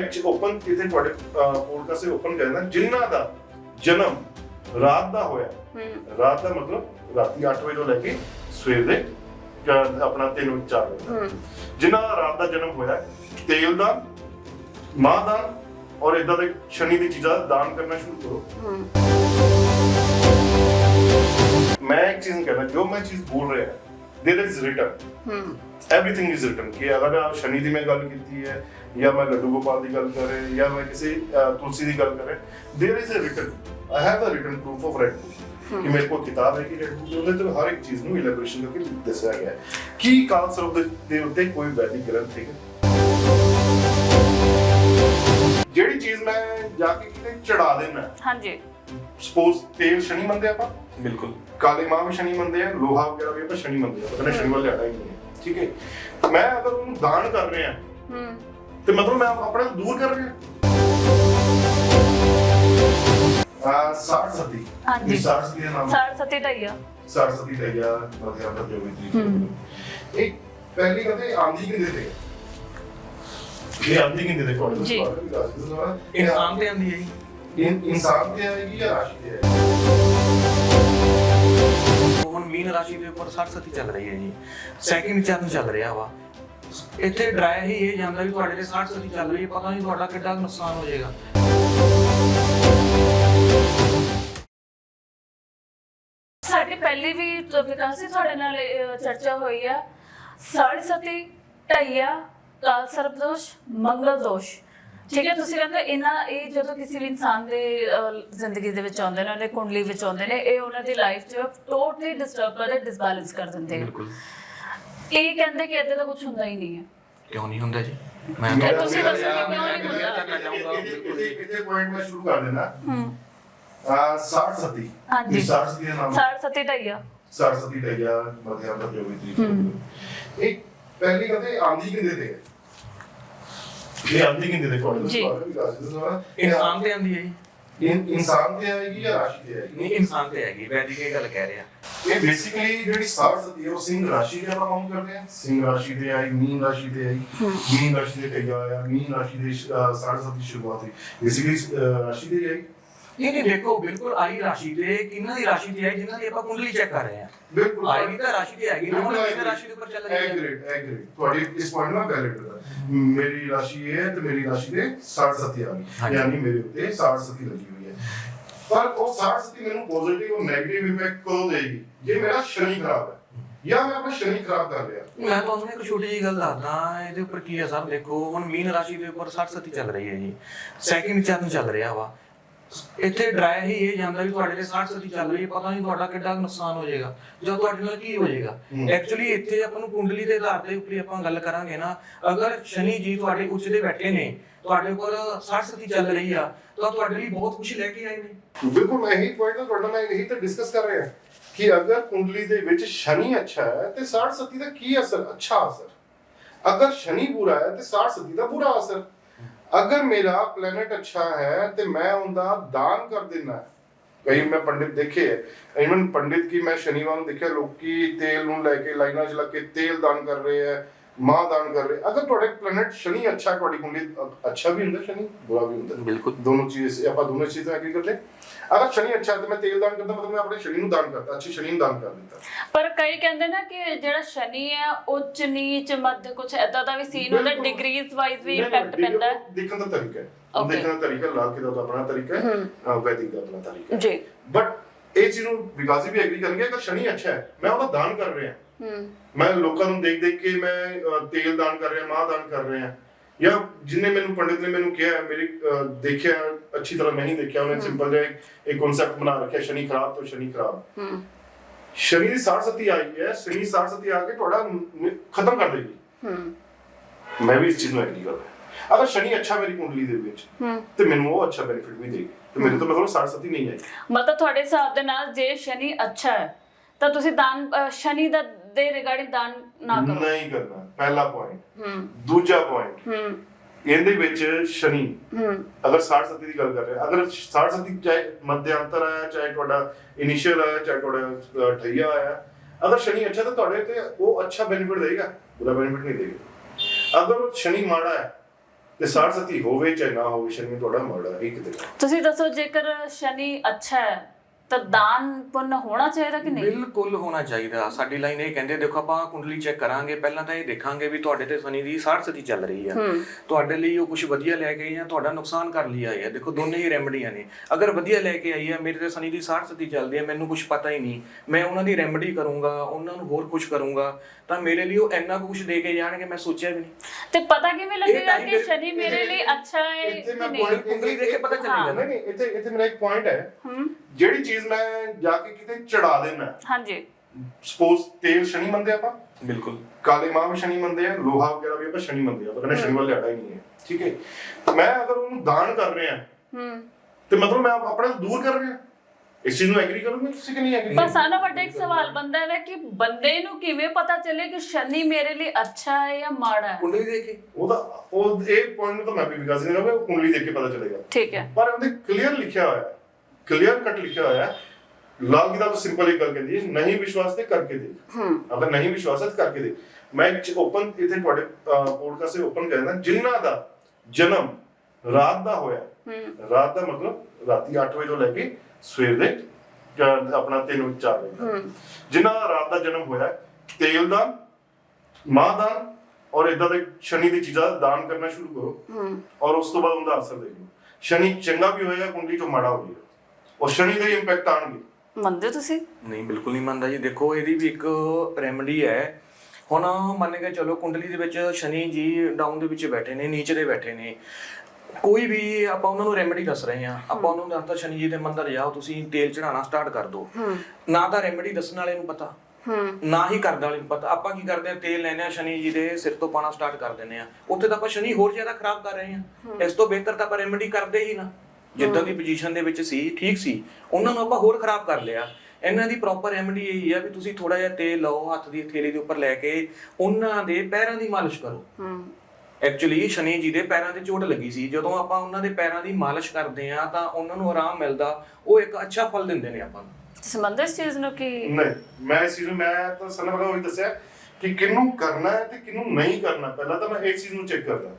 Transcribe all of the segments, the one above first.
ਮੈਂ ਓਪਨ ਇਥੇ ਤੁਹਾਡੇ ਪੋਡਕਾਸਟ ਤੇ ਓਪਨ ਕਰਨਾ ਜਿਨ੍ਹਾਂ ਦਾ ਜਨਮ ਰਾਤ ਦਾ ਹੋਇਆ। ਰਾਤ ਦਾ ਮਤਲਬ ਰਾਤੀ 8 ਵਜੇ ਤੋਂ ਲੈ ਕੇ ਸਵੇਰ ਦੇ ਆਪਣਾ 3 ਵਜੇ 4 ਵਜੇ ਤੱਕ। ਹੂੰ। ਜਿਨ੍ਹਾਂ ਦਾ ਰਾਤ ਦਾ ਜਨਮ ਹੋਇਆ ਤੇਲ ਦਾ ਮਾਂ ਦਾ ਔਰ ਇਦਾਂ ਦੇ ਸ਼ਨੀ ਦੀ ਚੀਜ਼ਾਂ ਦਾਨ ਕਰਨਾ ਸ਼ੁਰੂ ਕਰੋ। ਮੈਂ ਇੱਕ ਚੀਜ਼ ਕਹਿਣਾ ਜੋ ਮੈਂ ਚੀਜ਼ ਬੋਲ ਰਿਹਾ ਦੇਰ ਇਜ਼ ਰਿਟਨ ਹੂੰ। ਐਵਰੀਥਿੰਗ ਇਜ਼ ਰਿਟਨ ਕਿ ਅਗਰ ਆਹ ਸ਼ਨੀ ਦੀ ਮੈਂ ਗੱਲ ਕੀਤੀ ਹੈ ਜਾਂ ਮੈਂ ਲੱਡੂ ਗੋਪਾਲ ਦੀ ਗੱਲ ਕਰ ਰਿਹਾ ਜਾਂ ਮੈਂ ਕਿਸੇ ਤੁਲਸੀ ਦੀ ਗੱਲ ਕਰ ਰਿਹਾ there is a written I have a written proof of red ਕਿ ਮੇਰੇ ਕੋਲ ਕਿਤਾਬ ਹੈ ਕਿ ਰੈਡ ਬੁੱਕ ਦੇ ਉਹਦੇ ਤੇ ਹਰ ਇੱਕ ਚੀਜ਼ ਨੂੰ ਇਲੈਬੋਰੇਸ਼ਨ ਕਰਕੇ ਦੱਸਿਆ ਗਿਆ ਹੈ। ਕਿ ਕਾਲ ਸਰਬ ਦੇ- ਉੱਤੇ ਕੋਈ ਵੈਦਿਕ ਗ੍ਰੰਥ ਹੈ ਜਿਹੜੀ ਚੀਜ਼ ਮੈਂ ਜਾ ਕੇ ਕਿਤੇ ਚੜਾ ਦੇਣਾ ਹਾਂਜੀ। ਸਪੋਜ਼ ਤੇਲ ਸ਼ਨੀ ਮੰਨਦੇ ਆਪਾਂ? ਬਿਲਕੁਲ। ਕਾਲੇ ਮਾਂ ਵੀ ਸ਼ਨੀ ਮੰਨਦੇ ਆ ਲੋਹਾ ਵਗੈਰਾ ਵੀ ਆਪਾਂ ਸ਼ਨੀ ਮੰਨਦੇ ਆ ਪਤਾ ਨਹੀਂ ਸ਼ਨੀ ਵੱਲ ਲਿਆਣਾ ਹੀ ਹੈ। ਠੀਕ ਹੈ। ਮੈਂ ਅਗਰ ਉਹਨੂੰ ਦਾਨ ਕਰ ਰਿਹਾ ਹੂੰ। ਤੇ ਮਤਲਬ ਮੈਂ ਆਪਣੇ ਤੋਂ ਦੂਰ ਕਰ ਰਿਹਾ। ਆ ਸਾਠ ਸਤੀ। ਹਾਂਜੀ। ਇਹ ਸਾਠ ਸਤੀ ਦਾ ਨਾਮ ਸਾੜ ਸਤੀ ਢਈਆ ਸਾਠ ਸਤੀ ਦਾ ਗਿਆ ਮਧਿਆ ਦਾ ਜੋ ਵੀ ਹੂੰ। ਜੀ ਇੱਕ ਪਹਿਲੀ ਕਹਿੰਦੇ ਆਂਦੀ ਕਿੰਦੇ ਤੇ ਇਹ ਆਂਦੀ ਕਿੰਦੇ ਤੇ ਕੋਲ ਜੀ। ਇਨਸਾਨ ਤੇ ਆਂਦੀ ਹੈ ਜੀ। ਇਨ- ਇਨਸਾਨ ਤੇ ਆਏਗੀ ਜਾਂ ਰਾਸ਼ੀ ਤੇ ਆਏਗੀ? ਹੁਣ ਮੀਨ ਰਾਸ਼ੀ ਦੇ ਉੱਪਰ 60 ਸਤੀ ਚੱਲ ਰਹੀ ਹੈ ਜੀ। ਸੈਕਿੰਡ ਚਰਨ ਚੱਲ ਰਿਹਾ ਵਾ। ਇੱਥੇ ਡਰਾਇਆ ਹੀ ਇਹ ਜਾਂਦਾ ਵੀ ਤੁਹਾਡੇ ਤੇ 60 ਸਤੀ ਚੱਲ ਰਹੀ ਹੈ ਪਤਾ ਨਹੀਂ ਤੁਹਾਡਾ ਕਿੱਡਾ ਨੁਕਸਾਨ ਹੋ ਜਾਏਗਾ। ਸਾਡੀ ਪਹਿਲੀ ਵੀ ਵਿਕਾਸ ਤੁਹਾਡੇ ਨਾਲ ਅਹ, ਚਰਚਾ ਹੋਈ ਆ। ਸਾੜ ਸਤੀ ਢਈਆ ਕਾਲ ਸਰਪ ਦੋਸ਼ ਮੰਗਲ ਦੋਸ਼। ਠੀਕ ਹੈ ਤੁਸੀਂ ਕਹਿੰਦੇ ਇਹਨਾਂ ਇਹ ਜਦੋਂ ਕਿਸੇ ਵੀ ਇਨਸਾਨ ਦੇ ਅਹ, ਜ਼ਿੰਦਗੀ ਦੇ ਵਿੱਚ ਆਉਂਦੇ ਨੇ ਉਹਦੇ ਕੁੰਡਲੀ ਵਿੱਚ ਆਉਂਦੇ ਨੇ ਇਹ ਉਹਨਾਂ ਦੀ ਲਾਈਫ 'ਚ ਟੋਟਲੀ ਡਿਸਟਰਬ ਕਰਦੇ ਡਿਸਬੈਲੈਂਸ ਕਰ ਦਿੰਦੇ ਆ। ਬਿਲਕੁਲ। ਇਹ ਕਹਿੰਦੇ ਕਿ ਇੱਦਾਂ ਦਾ ਕੁਝ ਹੁੰਦਾ ਹੀ ਨਹੀਂ ਹੈ। ਕਿਉਂ ਨਹੀਂ ਹੁੰਦਾ ਜੀ? ਮੈਂ ਤੇ ਤੁਸੀਂ ਦੱਸੋ ਕਿ ਕਿਉਂ ਨਹੀਂ ਹੁੰਦਾ? ਇੱਥੇ ਪੁਆਇੰਟ ਮੈਂ ਸ਼ੁਰੂ ਕਰ ਦੇਣਾ ਹੂੰ। ਆ 60 ਸਤੀ। ਹਾਂਜੀ। ਇਹ 60 ਸਤੀ ਦਾ ਨਾਮ ਸਾੜ ਸਤੀ ਢਈਆ 60 ਸਤੀ ਦਾ ਗਿਆ ਮਧਿਆ ਦਾ ਜੋ ਵੀ ਤਰੀਕ ਇੱਕ ਪਹਿਲੀ ਕਹਿੰਦੇ ਆਂਦੀ ਕਿੰਦੇ ਤੇ? ਇਹ ਆਂਦੀ ਕਿੰਦੇ ਤੇ? ਕੋਲ ਜੀ। ਇਨਸਾਨ ਤੇ ਆਂਦੀ ਹੈ ਜੀ। ਇਨ ਇਨਸਾਨ ਤੇ ਆਏਗੀ ਜਾਂ ਰਾਸ਼ੀ ਤੇ ਆਏਗੀ? ਨਹੀਂ ਇਨਸਾਨ ਤੇ ਹੈਗੀ ਵੈਦਿਕ ਇਹ ਗੱਲ ਕਹਿ ਰਿਹਾ। ਇਹ ਬੇਸਿਕਲੀ ਜਿਹੜੀ 60 ਸਤੀ ਹੈ ਉਹ ਸਿੰਘ ਰਾਸ਼ੀ ਦੇ ਆਪਾਂ ਕੰਮ ਕਰਦੇ ਆ ਸਿੰਘ ਰਾਸ਼ੀ ਤੇ ਆਈ ਮੀਨ ਰਾਸ਼ੀ ਤੇ ਆਈ। ਮੀਨ ਰਾਸ਼ੀ ਦੇ ਟਿਕ ਆਇਆ ਮੀਨ ਰਾਸ਼ੀ ਦੇ 60 ਸਤੀ ਸ਼ੁਰੂਆਤ ਹੋਈ। ਬੇਸਿਕਲੀ ਰਾਸ਼ੀ ਦੇ ਆਈ। ਇਹ ਨਹੀਂ ਦੇਖੋ ਬਿਲਕੁਲ ਆਈ ਰਾਸ਼ੀ ਤੇ ਕਿੰਨਾ ਦੀ ਰਾਸ਼ੀ ਤੇ ਆਈ ਜਿਨ੍ਹਾਂ ਦੀ ਆਪਾਂ ਕੁੰਡਲੀ ਚੈੱਕ ਕਰ ਰਹੇ ਹਾਂ। ਬਿਲਕੁਲ। ਆਏਗੀ ਤਾਂ ਰਾਸ਼ੀ ਤੇ ਹੈਗੀ ਨਾ ਮੀਨ ਰਾਸ਼ੀ ਦੇ ਉੱਪਰ ਚੱਲ ਰਹੀ ਹੈ? ਐਗਰੀਡ ਐਗਰੀਡ ਤੁਹਾਡੀ ਇਸ ਪੁਆਇੰਟ ਨਾਲ ਵੈਲਿਡ ਹੈ ਮੇਰੀ ਰਾਸ਼ੀ ਇਹ ਹੈ ਤੇ ਮੇਰੀ ਰਾਸ਼ੀ ਦੇ 60 ਸਤੀ ਆ ਗਈ। ਯਾਨੀ ਮੇਰੇ ਉੱਤੇ 60 ਸਤੀ ਲੱਗੀ ਹੋਈ ਹੈ। ਪਰ ਉਹ 60 ਸਤੀ ਮੈਨੂੰ ਪੋਜ਼ਿਟਿਵ ਔਰ 네ਗੇਟਿਵ ਇੰਪੈਕਟ ਕਦੋਂ ਦੇਗੀ ਜੇ ਮੇਰਾ ਸ਼ਨੀ ਖਰਾਬ ਹੈ ਜਾਂ ਮੈਂ ਆਪਣਾ ਸ਼ਨੀ ਖਰਾਬ ਕਰ ਲਿਆ ਮੈਂ ਤੁਹਾਨੂੰ ਇੱਕ ਛੋਟੀ ਜਿਹੀ ਗੱਲ ਦੱਸਦਾ ਇਹਦੇ ਉੱਪਰ ਕੀ ਹੈ ਸਰ? ਦੇਖੋ ਹੁਣ ਮੀਨ ਰਾਸ਼ੀ ਦੇ ਉੱਪਰ 60 ਸਤੀ ਚੱਲ ਰਹੀ ਹੈ ਜੀ। ਸੈਕਿੰਡ ਚਰਨ ਚੱਲ ਰਿਹਾ ਵਾ। ਇੱਥੇ ਡਰਾਇਆ ਹੀ ਇਹ ਜਾਂਦਾ ਵੀ ਤੁਹਾਡੇ ਤੇ 60 ਸਤੀ ਚੱਲ ਰਹੀ ਹੈ ਪਤਾ ਨਹੀਂ ਤੁਹਾਡਾ ਕਿੱਡਾ ਨੁਕਸਾਨ ਹੋ ਜਾਏਗਾ ਜਾਂ ਤੁਹਾਡੇ ਨਾਲ ਕੀ ਹੋ ਜਾਏਗਾ। ਐਕਚੁਅਲੀ ਇੱਥੇ ਆਪਾਂ ਨੂੰ ਕੁੰਡਲੀ ਦੇ ਆਧਾਰ ਤੇ ਉੱਪਰ ਆਪਾਂ ਗੱਲ ਕਰਾਂਗੇ ਨਾ ਅਗਰ ਸ਼ਨੀ ਜੀ ਤੁਹਾਡੇ ਉੱਚ ਦੇ ਬੈਠੇ ਨੇ ਤੁਹਾਡੇ ਉੱਪਰ 60 ਸਤੀ ਚੱਲ ਰਹੀ ਆ ਤਾਂ ਤੁਹਾਡੇ ਲਈ ਬਹੁਤ ਕੁਝ ਲੈ ਕੇ ਆਏ ਨੇ। ਬਿਲਕੁਲ ਮੈਂ ਇਹੀ ਪੁਆਇੰਟ ਨਾਲ ਤੁਹਾਡਾ ਮੈਂ ਇਹੀ ਤਾਂ ਡਿਸਕਸ ਕਰ ਰਿਹਾ ਕਿ ਅਗਰ ਕੁੰਡਲੀ ਦੇ ਵਿੱਚ ਸ਼ਨੀ ਅੱਛਾ ਹੈ ਤੇ 60 ਸਤੀ ਦਾ ਕੀ ਅਸਰ? ਅੱਛਾ ਅਸਰ। ਅਗਰ ਸ਼ਨੀ ਬੁਰਾ ਹੈ ਤੇ 60 ਸਤੀ ਦਾ ਬੁਰਾ ਅਸਰ। ਅਗਰ ਮੇਰਾ ਪਲੈਨਟ ਅੱਛਾ ਹੈ ਤੇ ਮੈਂ ਉਹਦਾ ਦਾਨ ਕਰ ਦਿੰਦਾ ਕਈ ਮੈਂ ਪੰਡਿਤ ਦੇਖੇ ਇਵਨ ਪੰਡਿਤ ਕੀ ਮੈਂ ਸ਼ਨੀਵਾਰ ਨੂੰ ਦੇਖਿਆ ਲੋਕੀ ਤੇਲ ਨੂੰ ਲੈ ਕੇ ਲਾਈਨਾਂ 'ਚ ਲੱਗ ਕੇ ਤੇਲ ਦਾਨ ਕਰ ਰਹੇ ਆ ਮਾਂ ਦਾਨ ਕਰ ਰਹੇ ਅਗਰ ਤੁਹਾਡੇ ਪਲੈਨਟ ਸ਼ਨੀ ਅੱਛਾ ਤੁਹਾਡੀ ਕੁੰਡੀ ਅੱਛਾ ਵੀ ਹੁੰਦਾ ਸ਼ਨੀ ਬੁਰਾ ਵੀ ਹੁੰਦਾ। ਬਿਲਕੁਲ। ਦੋਨੋਂ ਚੀਜ਼ ਆਪਾਂ ਦੋਨੋਂ ਚੀਜ਼ਾਂ ਐਗਰੀ ਕਰਦੇ। ਅਗਰ ਸ਼ਨੀ ਅੱਛਾ ਤੇ ਮੈਂ ਤੇਲ ਦਾਨ ਕਰਦਾ ਮਤਲਬ ਮੈਂ ਆਪਣੇ ਸ਼ਨੀ ਨੂੰ ਦਾਨ ਕਰਤਾ ਅੱਛੀ ਸ਼ਨੀ ਨੂੰ ਦਾਨ ਕਰ ਦਿੱਤਾ ਪਰ ਕਈ ਕਹਿੰਦੇ ਨਾ ਕਿ ਜਿਹੜਾ ਸ਼ਨੀ ਹੈ ਉੱਚ ਨੀਚ ਮੱਧ ਕੁਝ ਐਦਾਂ ਦਾ ਵੀ ਸੀਨ ਹੁੰਦਾ। ਡਿਗਰੀਜ਼ ਵਾਈਜ਼ ਵੀ ਇੰਪੈਕਟ ਪੈਂਦਾ। ਹੈ ਦੇਖਣ ਦਾ ਤਰੀਕਾ ਹੈ. ਦੇਖਣ ਦਾ ਤਰੀਕਾ ਲਾਲ ਕੇ ਦਾ ਆਪਣਾ ਤਰੀਕਾ ਹੈ ਵੈਦਿਕ ਦਾ ਆਪਣਾ ਤਰੀਕਾ ਹੈ। ਜੀ। ਬਟ ਇਹ ਚੀਜ਼ ਨੂੰ ਵਿਕਾਸ ਵੀ ਐਗਰੀ ਕਰਨਗੇ ਅਗਰ ਸ਼ਨੀ ਅੱਛਾ ਹੈ ਮੈਂ ਉਹਦਾ ਦਾਨ ਕਰ ਰਿਹਾ। ਹੂੰ। ਮੈਂ ਲੋਕਾਂ ਨੂੰ ਦੇਖ ਦੇਖ ਕੇ ਮੈਂ ਤੇਲ ਦਾਨ ਕਰ ਰਿਹਾ ਮਾਂ ਦਾਨ ਕਰ ਰਿਹਾ। ਜਾਂ ਜਿਨੇ ਮੈਨੂੰ ਪੰਡਿਤ ਨੇ ਮੈਨੂੰ ਕਿਹਾ ਮੇਰੀ ਦੇਖਿਆ ਅੱਛੀ ਤਰ੍ਹਾਂ ਨਹੀਂ ਦੇਖਿਆ ਉਹਨੇ ਸਿੰਪਲ ਜਿਹਾ ਇੱਕ- ਕਨਸੈਪਟ ਬਣਾ ਰੱਖਿਆ ਸ਼ਨੀ ਖਰਾਬ ਤੋਂ ਸ਼ਨੀ ਖਰਾਬ। ਹੂੰ ਸ਼ਨੀ ਦੀ ਸਾੜ ਸਤੀ ਆਈ ਹੈ ਸ਼ਨੀ ਸਾੜ ਸਤੀ ਆ ਕੇ ਤੁਹਾਡਾ ਖਤਮ ਕਰ ਦੇਗੀ। ਹੂੰ ਮੈਂ ਵੀ ਇਸ ਚੀਜ਼ ਨੂੰ ਐਗਰੀ ਕਰਦਾ ਅਗਰ ਸ਼ਨੀ ਅੱਛਾ ਮੇਰੀ ਕੁੰਡਲੀ ਦੇ ਵਿੱਚ ਹੂੰ ਤੇ ਮੈਨੂੰ ਉਹ ਅੱਛਾ ਬੈਨੀਫਿਟ ਵੀ ਦੇਗੀ। ਤੇ ਮੇਰੇ ਤੋਂ ਮਤਲਬ ਸਾੜ ਸਤੀ ਨਹੀਂ ਆਈ। ਮਤਲਬ ਤੁਹਾਡੇ ਹਿਸਾਬ ਦੇ ਨਾਲ ਜੇ ਸ਼ਨੀ ਅੱਛਾ ਹੈ ਤਾਂ ਤੁਸੀਂ ਦਾਨ ਸ਼ਨੀ ਦਾ ਦੇ ਰਿਗਾਰਡਿੰਗ ਦਾਨ ਨਾ ਕਰੋ। ਨਹੀਂ ਕਰਨਾ ਪਹਿਲਾ ਪੁਆਇੰਟ ਹੂੰ। ਦੂਜਾ ਪੁਆਇੰਟ ਹੂੰ। ਇਹਦੇ ਵਿੱਚ ਸ਼ਨੀ। ਹੂੰ। ਅਗਰ ਸਾੜ ਸਤੀ ਦੀ ਗੱਲ ਕਰ ਰਹੇ ਹਾਂ, ਅਗਰ ਸਾੜ ਸਤੀ ਚਾਹੇ ਮੱਧਿਆਂਤਰ ਆਇਆ ਚਾਹੇ ਤੁਹਾਡਾ ਇਨੀਸ਼ੀਅਲ ਆਇਆ ਚਾਹੇ ਤੁਹਾਡਾ ਅਹ, ਠਈਆ ਆਇਆ ਅਗਰ ਸ਼ਨੀ ਅੱਛਾ ਤਾਂ ਤੁਹਾਡੇ ਤੇ ਉਹ ਅੱਛਾ ਬੈਨੀਫਿਟ ਦੇਗਾ ਬੁਰਾ ਬੈਨੀਫਿਟ ਨਹੀਂ ਦੇਗਾ। ਅਗਰ ਉਹ ਸ਼ਨੀ ਮਾੜਾ ਹੈ ਤੇ ਸਾੜ ਸਤੀ ਹੋਵੇ ਚਾਹੇ ਨਾ ਹੋਵੇ ਸ਼ਨੀ ਤੁਹਾਡਾ ਮਾੜਾ ਹੀ ਕਿਤੇ ਤੁਸੀਂ ਦੱਸੋ ਜੇਕਰ ਸ਼ਨੀ ਅੱਛਾ ਹੈ ਤਾਂ ਦਾਨ ਪੁੰਨ ਹੋਣਾ ਚਾਹੀਦਾ ਕਿ ਨਹੀਂ? ਬਿਲਕੁਲ ਹੋਣਾ ਚਾਹੀਦਾ। ਸਾਡੀ ਲਾਈਨ ਇਹ ਕਹਿੰਦੇ ਦੇਖੋ ਆਪਾਂ ਕੁੰਡਲੀ ਚੈੱਕ ਕਰਾਂਗੇ। ਪਹਿਲਾਂ ਤਾਂ ਇਹ ਦੇਖਾਂਗੇ ਵੀ ਤੁਹਾਡੇ ਤੇ ਸ਼ਨੀ ਦੀ 60 ਸਤੀ ਚੱਲ ਰਹੀ ਆ। ਤੁਹਾਡੇ ਲਈ ਉਹ ਕੁਝ ਵਧੀਆ ਲੈ ਕੇ ਆਈ ਆ ਤੁਹਾਡਾ ਨੁਕਸਾਨ ਕਰ ਲਈ ਆਈ ਆ। ਦੇਖੋ ਦੋਨੇ ਹੀ ਰੈਮਡੀਆਂ ਨੇ। ਅਗਰ ਵਧੀਆ ਲੈ ਕੇ ਆਈ ਆ ਮੇਰੇ ਤੇ ਸ਼ਨੀ ਦੀ 60 ਸਤੀ ਚੱਲਦੀ ਆ ਮੈਨੂੰ ਕੁਝ ਪਤਾ ਹੀ ਨਹੀਂ। ਮੈਂ ਉਹਨਾਂ ਦੀ ਰੈਮਡੀ ਕਰੂੰਗਾ ਉਹਨਾਂ ਨੂੰ ਹੋਰ ਕੁਝ ਕਰੂੰਗਾ। ਤਾਂ ਮੇਰੇ ਲਈ ਉਹ ਇੰਨਾ ਕੁਝ ਦੇ ਕੇ ਜਾਣਗੇ ਮੈਂ ਸੋਚਿਆ ਵੀ ਨਹੀਂ। ਤੇ ਪਤਾ ਕਿਵੇਂ ਲੱਗੇਗਾ ਕਿ ਸ਼ਨੀ ਮੇਰੇ ਲਈ ਅੱਛਾ ਹੈ ਇੱਥੇ ਕਿ ਮੈਂ ਨਹੀਂ? ਕੁੰਡਲੀ ਦੇਖ ਕੇ ਪਤਾ ਚੱਲੇਗਾ ਨਹੀਂ ਨਹੀਂ ਇੱਥੇ ਇੱਥੇ ਮੇਰਾ ਇੱਕ ਪੁਆਇੰਟ ਹੈ। ਹੂੰ। ਜਿਹੜੀ ਚੀਜ਼ ਮੈਂ ਜਾ ਕੇ ਕਿਤੇ ਚੜਾ ਦੇਣਾ ਹਾਂਜੀ। ਸਪੋਜ਼ ਤੇਲ ਸ਼ਨੀ ਮੰਨਦੇ ਆਪਾਂ? ਬਿਲਕੁਲ। ਕਾਲੇ ਮਾਂ ਵੀ ਸ਼ਨੀ ਮੰਨਦੇ ਆ ਲੋਹਾ ਵਗੈਰਾ ਵੀ ਆਪਾਂ ਸ਼ਨੀ ਮੰਨਦੇ ਆ ਪਰ ਕਹਿੰਦੇ ਸ਼ਨੀ ਵੱਲ ਲਿਆੜਾ ਹੀ ਨਹੀਂ ਹੈ। ਠੀਕ ਹੈ? ਮੈਂ ਅਗਰ ਉਹਨੂੰ ਦਾਨ ਕਰ ਰਿਹਾ ਹੂੰ ਤੇ ਮਤਲਬ ਮੈਂ ਆਪ- ਆਪਣੇ ਤੋਂ ਦੂਰ ਕਰ ਰਿਹਾ ਇਸ ਚੀਜ਼ ਨੂੰ ਐਗਰੀ ਕਰੋਗੇ ਤੁਸੀਂ ਕਿ ਨਹੀਂ ਐਗਰੀ ਪਰ ਸਾਡਾ ਵੱਡਾ ਇੱਕ ਸਵਾਲ ਬੰਦਾ ਹੈ ਕਿ ਬੰਦੇ ਨੂੰ ਕਿਵੇਂ ਪਤਾ ਚੱਲੇ ਕਿ ਸ਼ਨੀ ਮੇਰੇ ਲਈ ਅੱਛਾ ਹੈ ਜਾਂ ਮਾੜਾ ਹੈ? ਕੁੰਡਲੀ ਦੇਖ। ਕੇ ਉਹਦਾ ਉਹ ਇਹ ਪੁਆਇੰਟ ਨੂੰ ਤਾਂ ਮੈਂ ਵੀ ਵਿਕਾਸ ਨਹੀਂ ਕਰਾਂਗਾ ਉਹ ਕੁੰਡਲੀ ਦੇਖ ਕੇ ਪਤਾ ਚੱਲੇਗਾ। ਠੀਕ ਹੈ। ਪਰ ਉਹਦੇ ਕਲੀਅਰ ਲਿਖਿਆ ਹੋਇਆ ਹੈ। ਕਲੀਅਰ ਕੱਟ ਲਿਖਿਆ ਹੋਇਆ ਹੈ। ਲਾਲ ਕਿਤਾਬ ਸਿੰਪਲ ਇੱਕ ਗੱਲ ਕਹਿੰਦੀ ਹੈ ਨਹੀਂ ਵਿਸ਼ਵਾਸ ਤੇ ਕਰਕੇ ਹੂੰ। ਅਗਰ ਨਹੀਂ ਵਿਸ਼ਵਾਸ ਹੈ ਤਾਂ ਕਰਕੇ ਦੇਖ ਮੈਂ ਓਪਨ ਇਥੇ ਤੁਹਾਡੇ ਪੋਡਕਾਸਟ ਤੇ ਓਪਨ ਕਰਦਾ ਜਿਨ੍ਹਾਂ ਦਾ ਜਨਮ ਰਾਤ ਦਾ ਹੋਇਆ ਹੂੰ। ਰਾਤ ਦਾ ਮਤਲਬ ਰਾਤੀ 8 ਵਜੇ ਤੋਂ ਲੈ ਕੇ ਸਵੇਰ ਦੇ ਆਪਣਾ 3 ਵਜੇ 4 ਵਜੇ ਤੱਕ। ਹੂੰ। ਜਿਨ੍ਹਾਂ ਦਾ ਰਾਤ ਦਾ ਜਨਮ ਹੋਇਆ ਹੈ, ਤੇਲ ਦਾਨ ਮਾਂ ਦਾਨ ਔਰ ਇਦਾਂ ਦੇ ਸ਼ਨੀ ਦੀ ਚੀਜ਼ਾਂ ਦਾ ਦਾਨ ਕਰਨਾ ਸ਼ੁਰੂ ਕਰੋ। ਹੂੰ। ਔਰ ਉਸ ਤੋਂ ਬਾਅਦ ਉਹਦਾ ਅਸਰ ਦੇਖ ਸ਼ਨੀ ਚੰਗਾ ਵੀ ਹੋਏਗਾ ਕੁੰਡਲੀ ਚੋਂ ਮਾੜਾ ਹੋ ਔਰ ਸ਼ਨੀ ਦੇ ਇੰਪੈਕਟ ਆਣਗੇ ਮੰਨਦੇ ਹੋ ਤੁਸੀਂ? ਨਹੀਂ ਬਿਲਕੁਲ ਨਹੀਂ ਮੰਨਦਾ ਜੀ। ਦੇਖੋ ਇਹਦੀ ਵੀ ਇੱਕ ਰੈਮਡੀ ਹੈ। ਹੁਣ ਮੰਨ ਕੇ ਚਲੋ ਕੁੰਡਲੀ ਦੇ ਵਿੱਚ ਸ਼ਨੀ ਜੀ ਡਾਊਨ ਦੇ ਵਿੱਚ ਬੈਠੇ ਨੇ ਨੀਚੇ ਦੇ ਬੈਠੇ ਨੇ। ਕੋਈ ਵੀ ਆਪਾਂ ਉਹਨਾਂ ਨੂੰ ਰੈਮਡੀ ਦੱਸ ਰਹੇ ਹਾਂ। ਆਪਾਂ ਉਹਨਾਂ ਨੂੰ ਦੱਸਦਾ ਸ਼ਨੀ ਜੀ ਦੇ ਮੰਦਰ ਜਾਓ ਤੁਸੀਂ ਤੇਲ ਚੜਾਉਣਾ ਸਟਾਰਟ ਕਰ ਦਿਓ। ਹੂੰ। ਨਾ ਤਾਂ ਰੈਮਡੀ ਦੱਸਣ ਵਾਲੇ ਨੂੰ ਪਤਾ। ਹੂੰ। ਨਾ ਹੀ ਕਰਨ ਵਾਲੇ ਨੂੰ ਪਤਾ। ਆਪਾਂ ਕੀ ਕਰਦੇ ਆ ਤੇਲ ਲੈਨੇ ਆ ਸ਼ਨੀ ਜੀ ਦੇ ਸਿਰ ਤੋਂ ਪਾਣਾ ਸਟਾਰਟ ਕਰ ਦਿੰਦੇ ਆ ਉੱਥੇ ਤਾਂ ਆਪਾਂ ਸ਼ਨੀ ਹੋਰ ਜ਼ਿਆਦਾ ਖਰਾਬ ਕਰ ਰਹੇ ਆ ਇਸ ਤੋਂ ਬਿਹਤਰ ਤਾਂ ਆਪਾਂ ਰੈਮਡੀ ਕਰਦੇ ਹੀ ਨਾ। ਜਿੱਦਾਂ ਦੀ ਪੋਜੀਸ਼ਨ ਦੇ ਵਿੱਚ ਸੀ ਠੀਕ ਸੀ। ਉਹਨਾਂ ਨੂੰ ਆਪਾਂ ਹੋਰ ਖਰਾਬ ਕਰ ਲਿਆ। ਇਹਨਾਂ ਦੀ ਪ੍ਰੋਪਰ ਰੈਮਡੀ ਇਹੀ ਆ ਵੀ ਤੁਸੀਂ ਥੋੜਾ ਜਿਹਾ ਤੇਲ ਲਓ ਹੱਥ ਦੀ ਥੇਲੀ ਦੇ ਉੱਪਰ ਲੈ ਕੇ ਉਹਨਾਂ ਦੇ ਪੈਰਾਂ ਦੀ ਮਾਲਿਸ਼ ਕਰੋ। ਹੂੰ। ਐਕਚੁਅਲੀ ਸ਼ਨੀ ਜੀ ਦੇ ਪੈਰਾਂ ਤੇ ਚੋਟ ਲੱਗੀ ਸੀ। ਜਦੋਂ ਆਪਾਂ ਉਹਨਾਂ ਦੇ ਪੈਰਾਂ ਦੀ ਮਾਲਿਸ਼ ਕਰਦੇ ਆ ਤਾਂ ਉਹਨਾਂ ਨੂੰ ਆਰਾਮ ਮਿਲਦਾ। ਉਹ ਇੱਕ ਅੱਛਾ ਫਲ ਦਿੰਦੇ ਨੇ ਆਪਾਂ ਨੂੰ। ਇਸ ਚੀਜ਼ ਨੂੰ ਕਿ? ਨਹੀਂ ਮੈਂ ਇਸ ਚੀਜ਼ ਨੂੰ ਮੈਂ ਤਾਂ ਸਨ ਬਗਾ ਉਹੀ ਦੱਸਿਆ ਕਿ ਕਿਹਨੂੰ ਕਰਨਾ ਹੈ ਤੇ ਕਿਹਨੂੰ ਨਹੀਂ ਕਰਨਾ। ਪਹਿਲਾਂ ਤਾਂ ਮੈਂ ਇਸ ਚੀਜ਼ ਨੂੰ ਚੈੱਕ ਕਰਦਾ।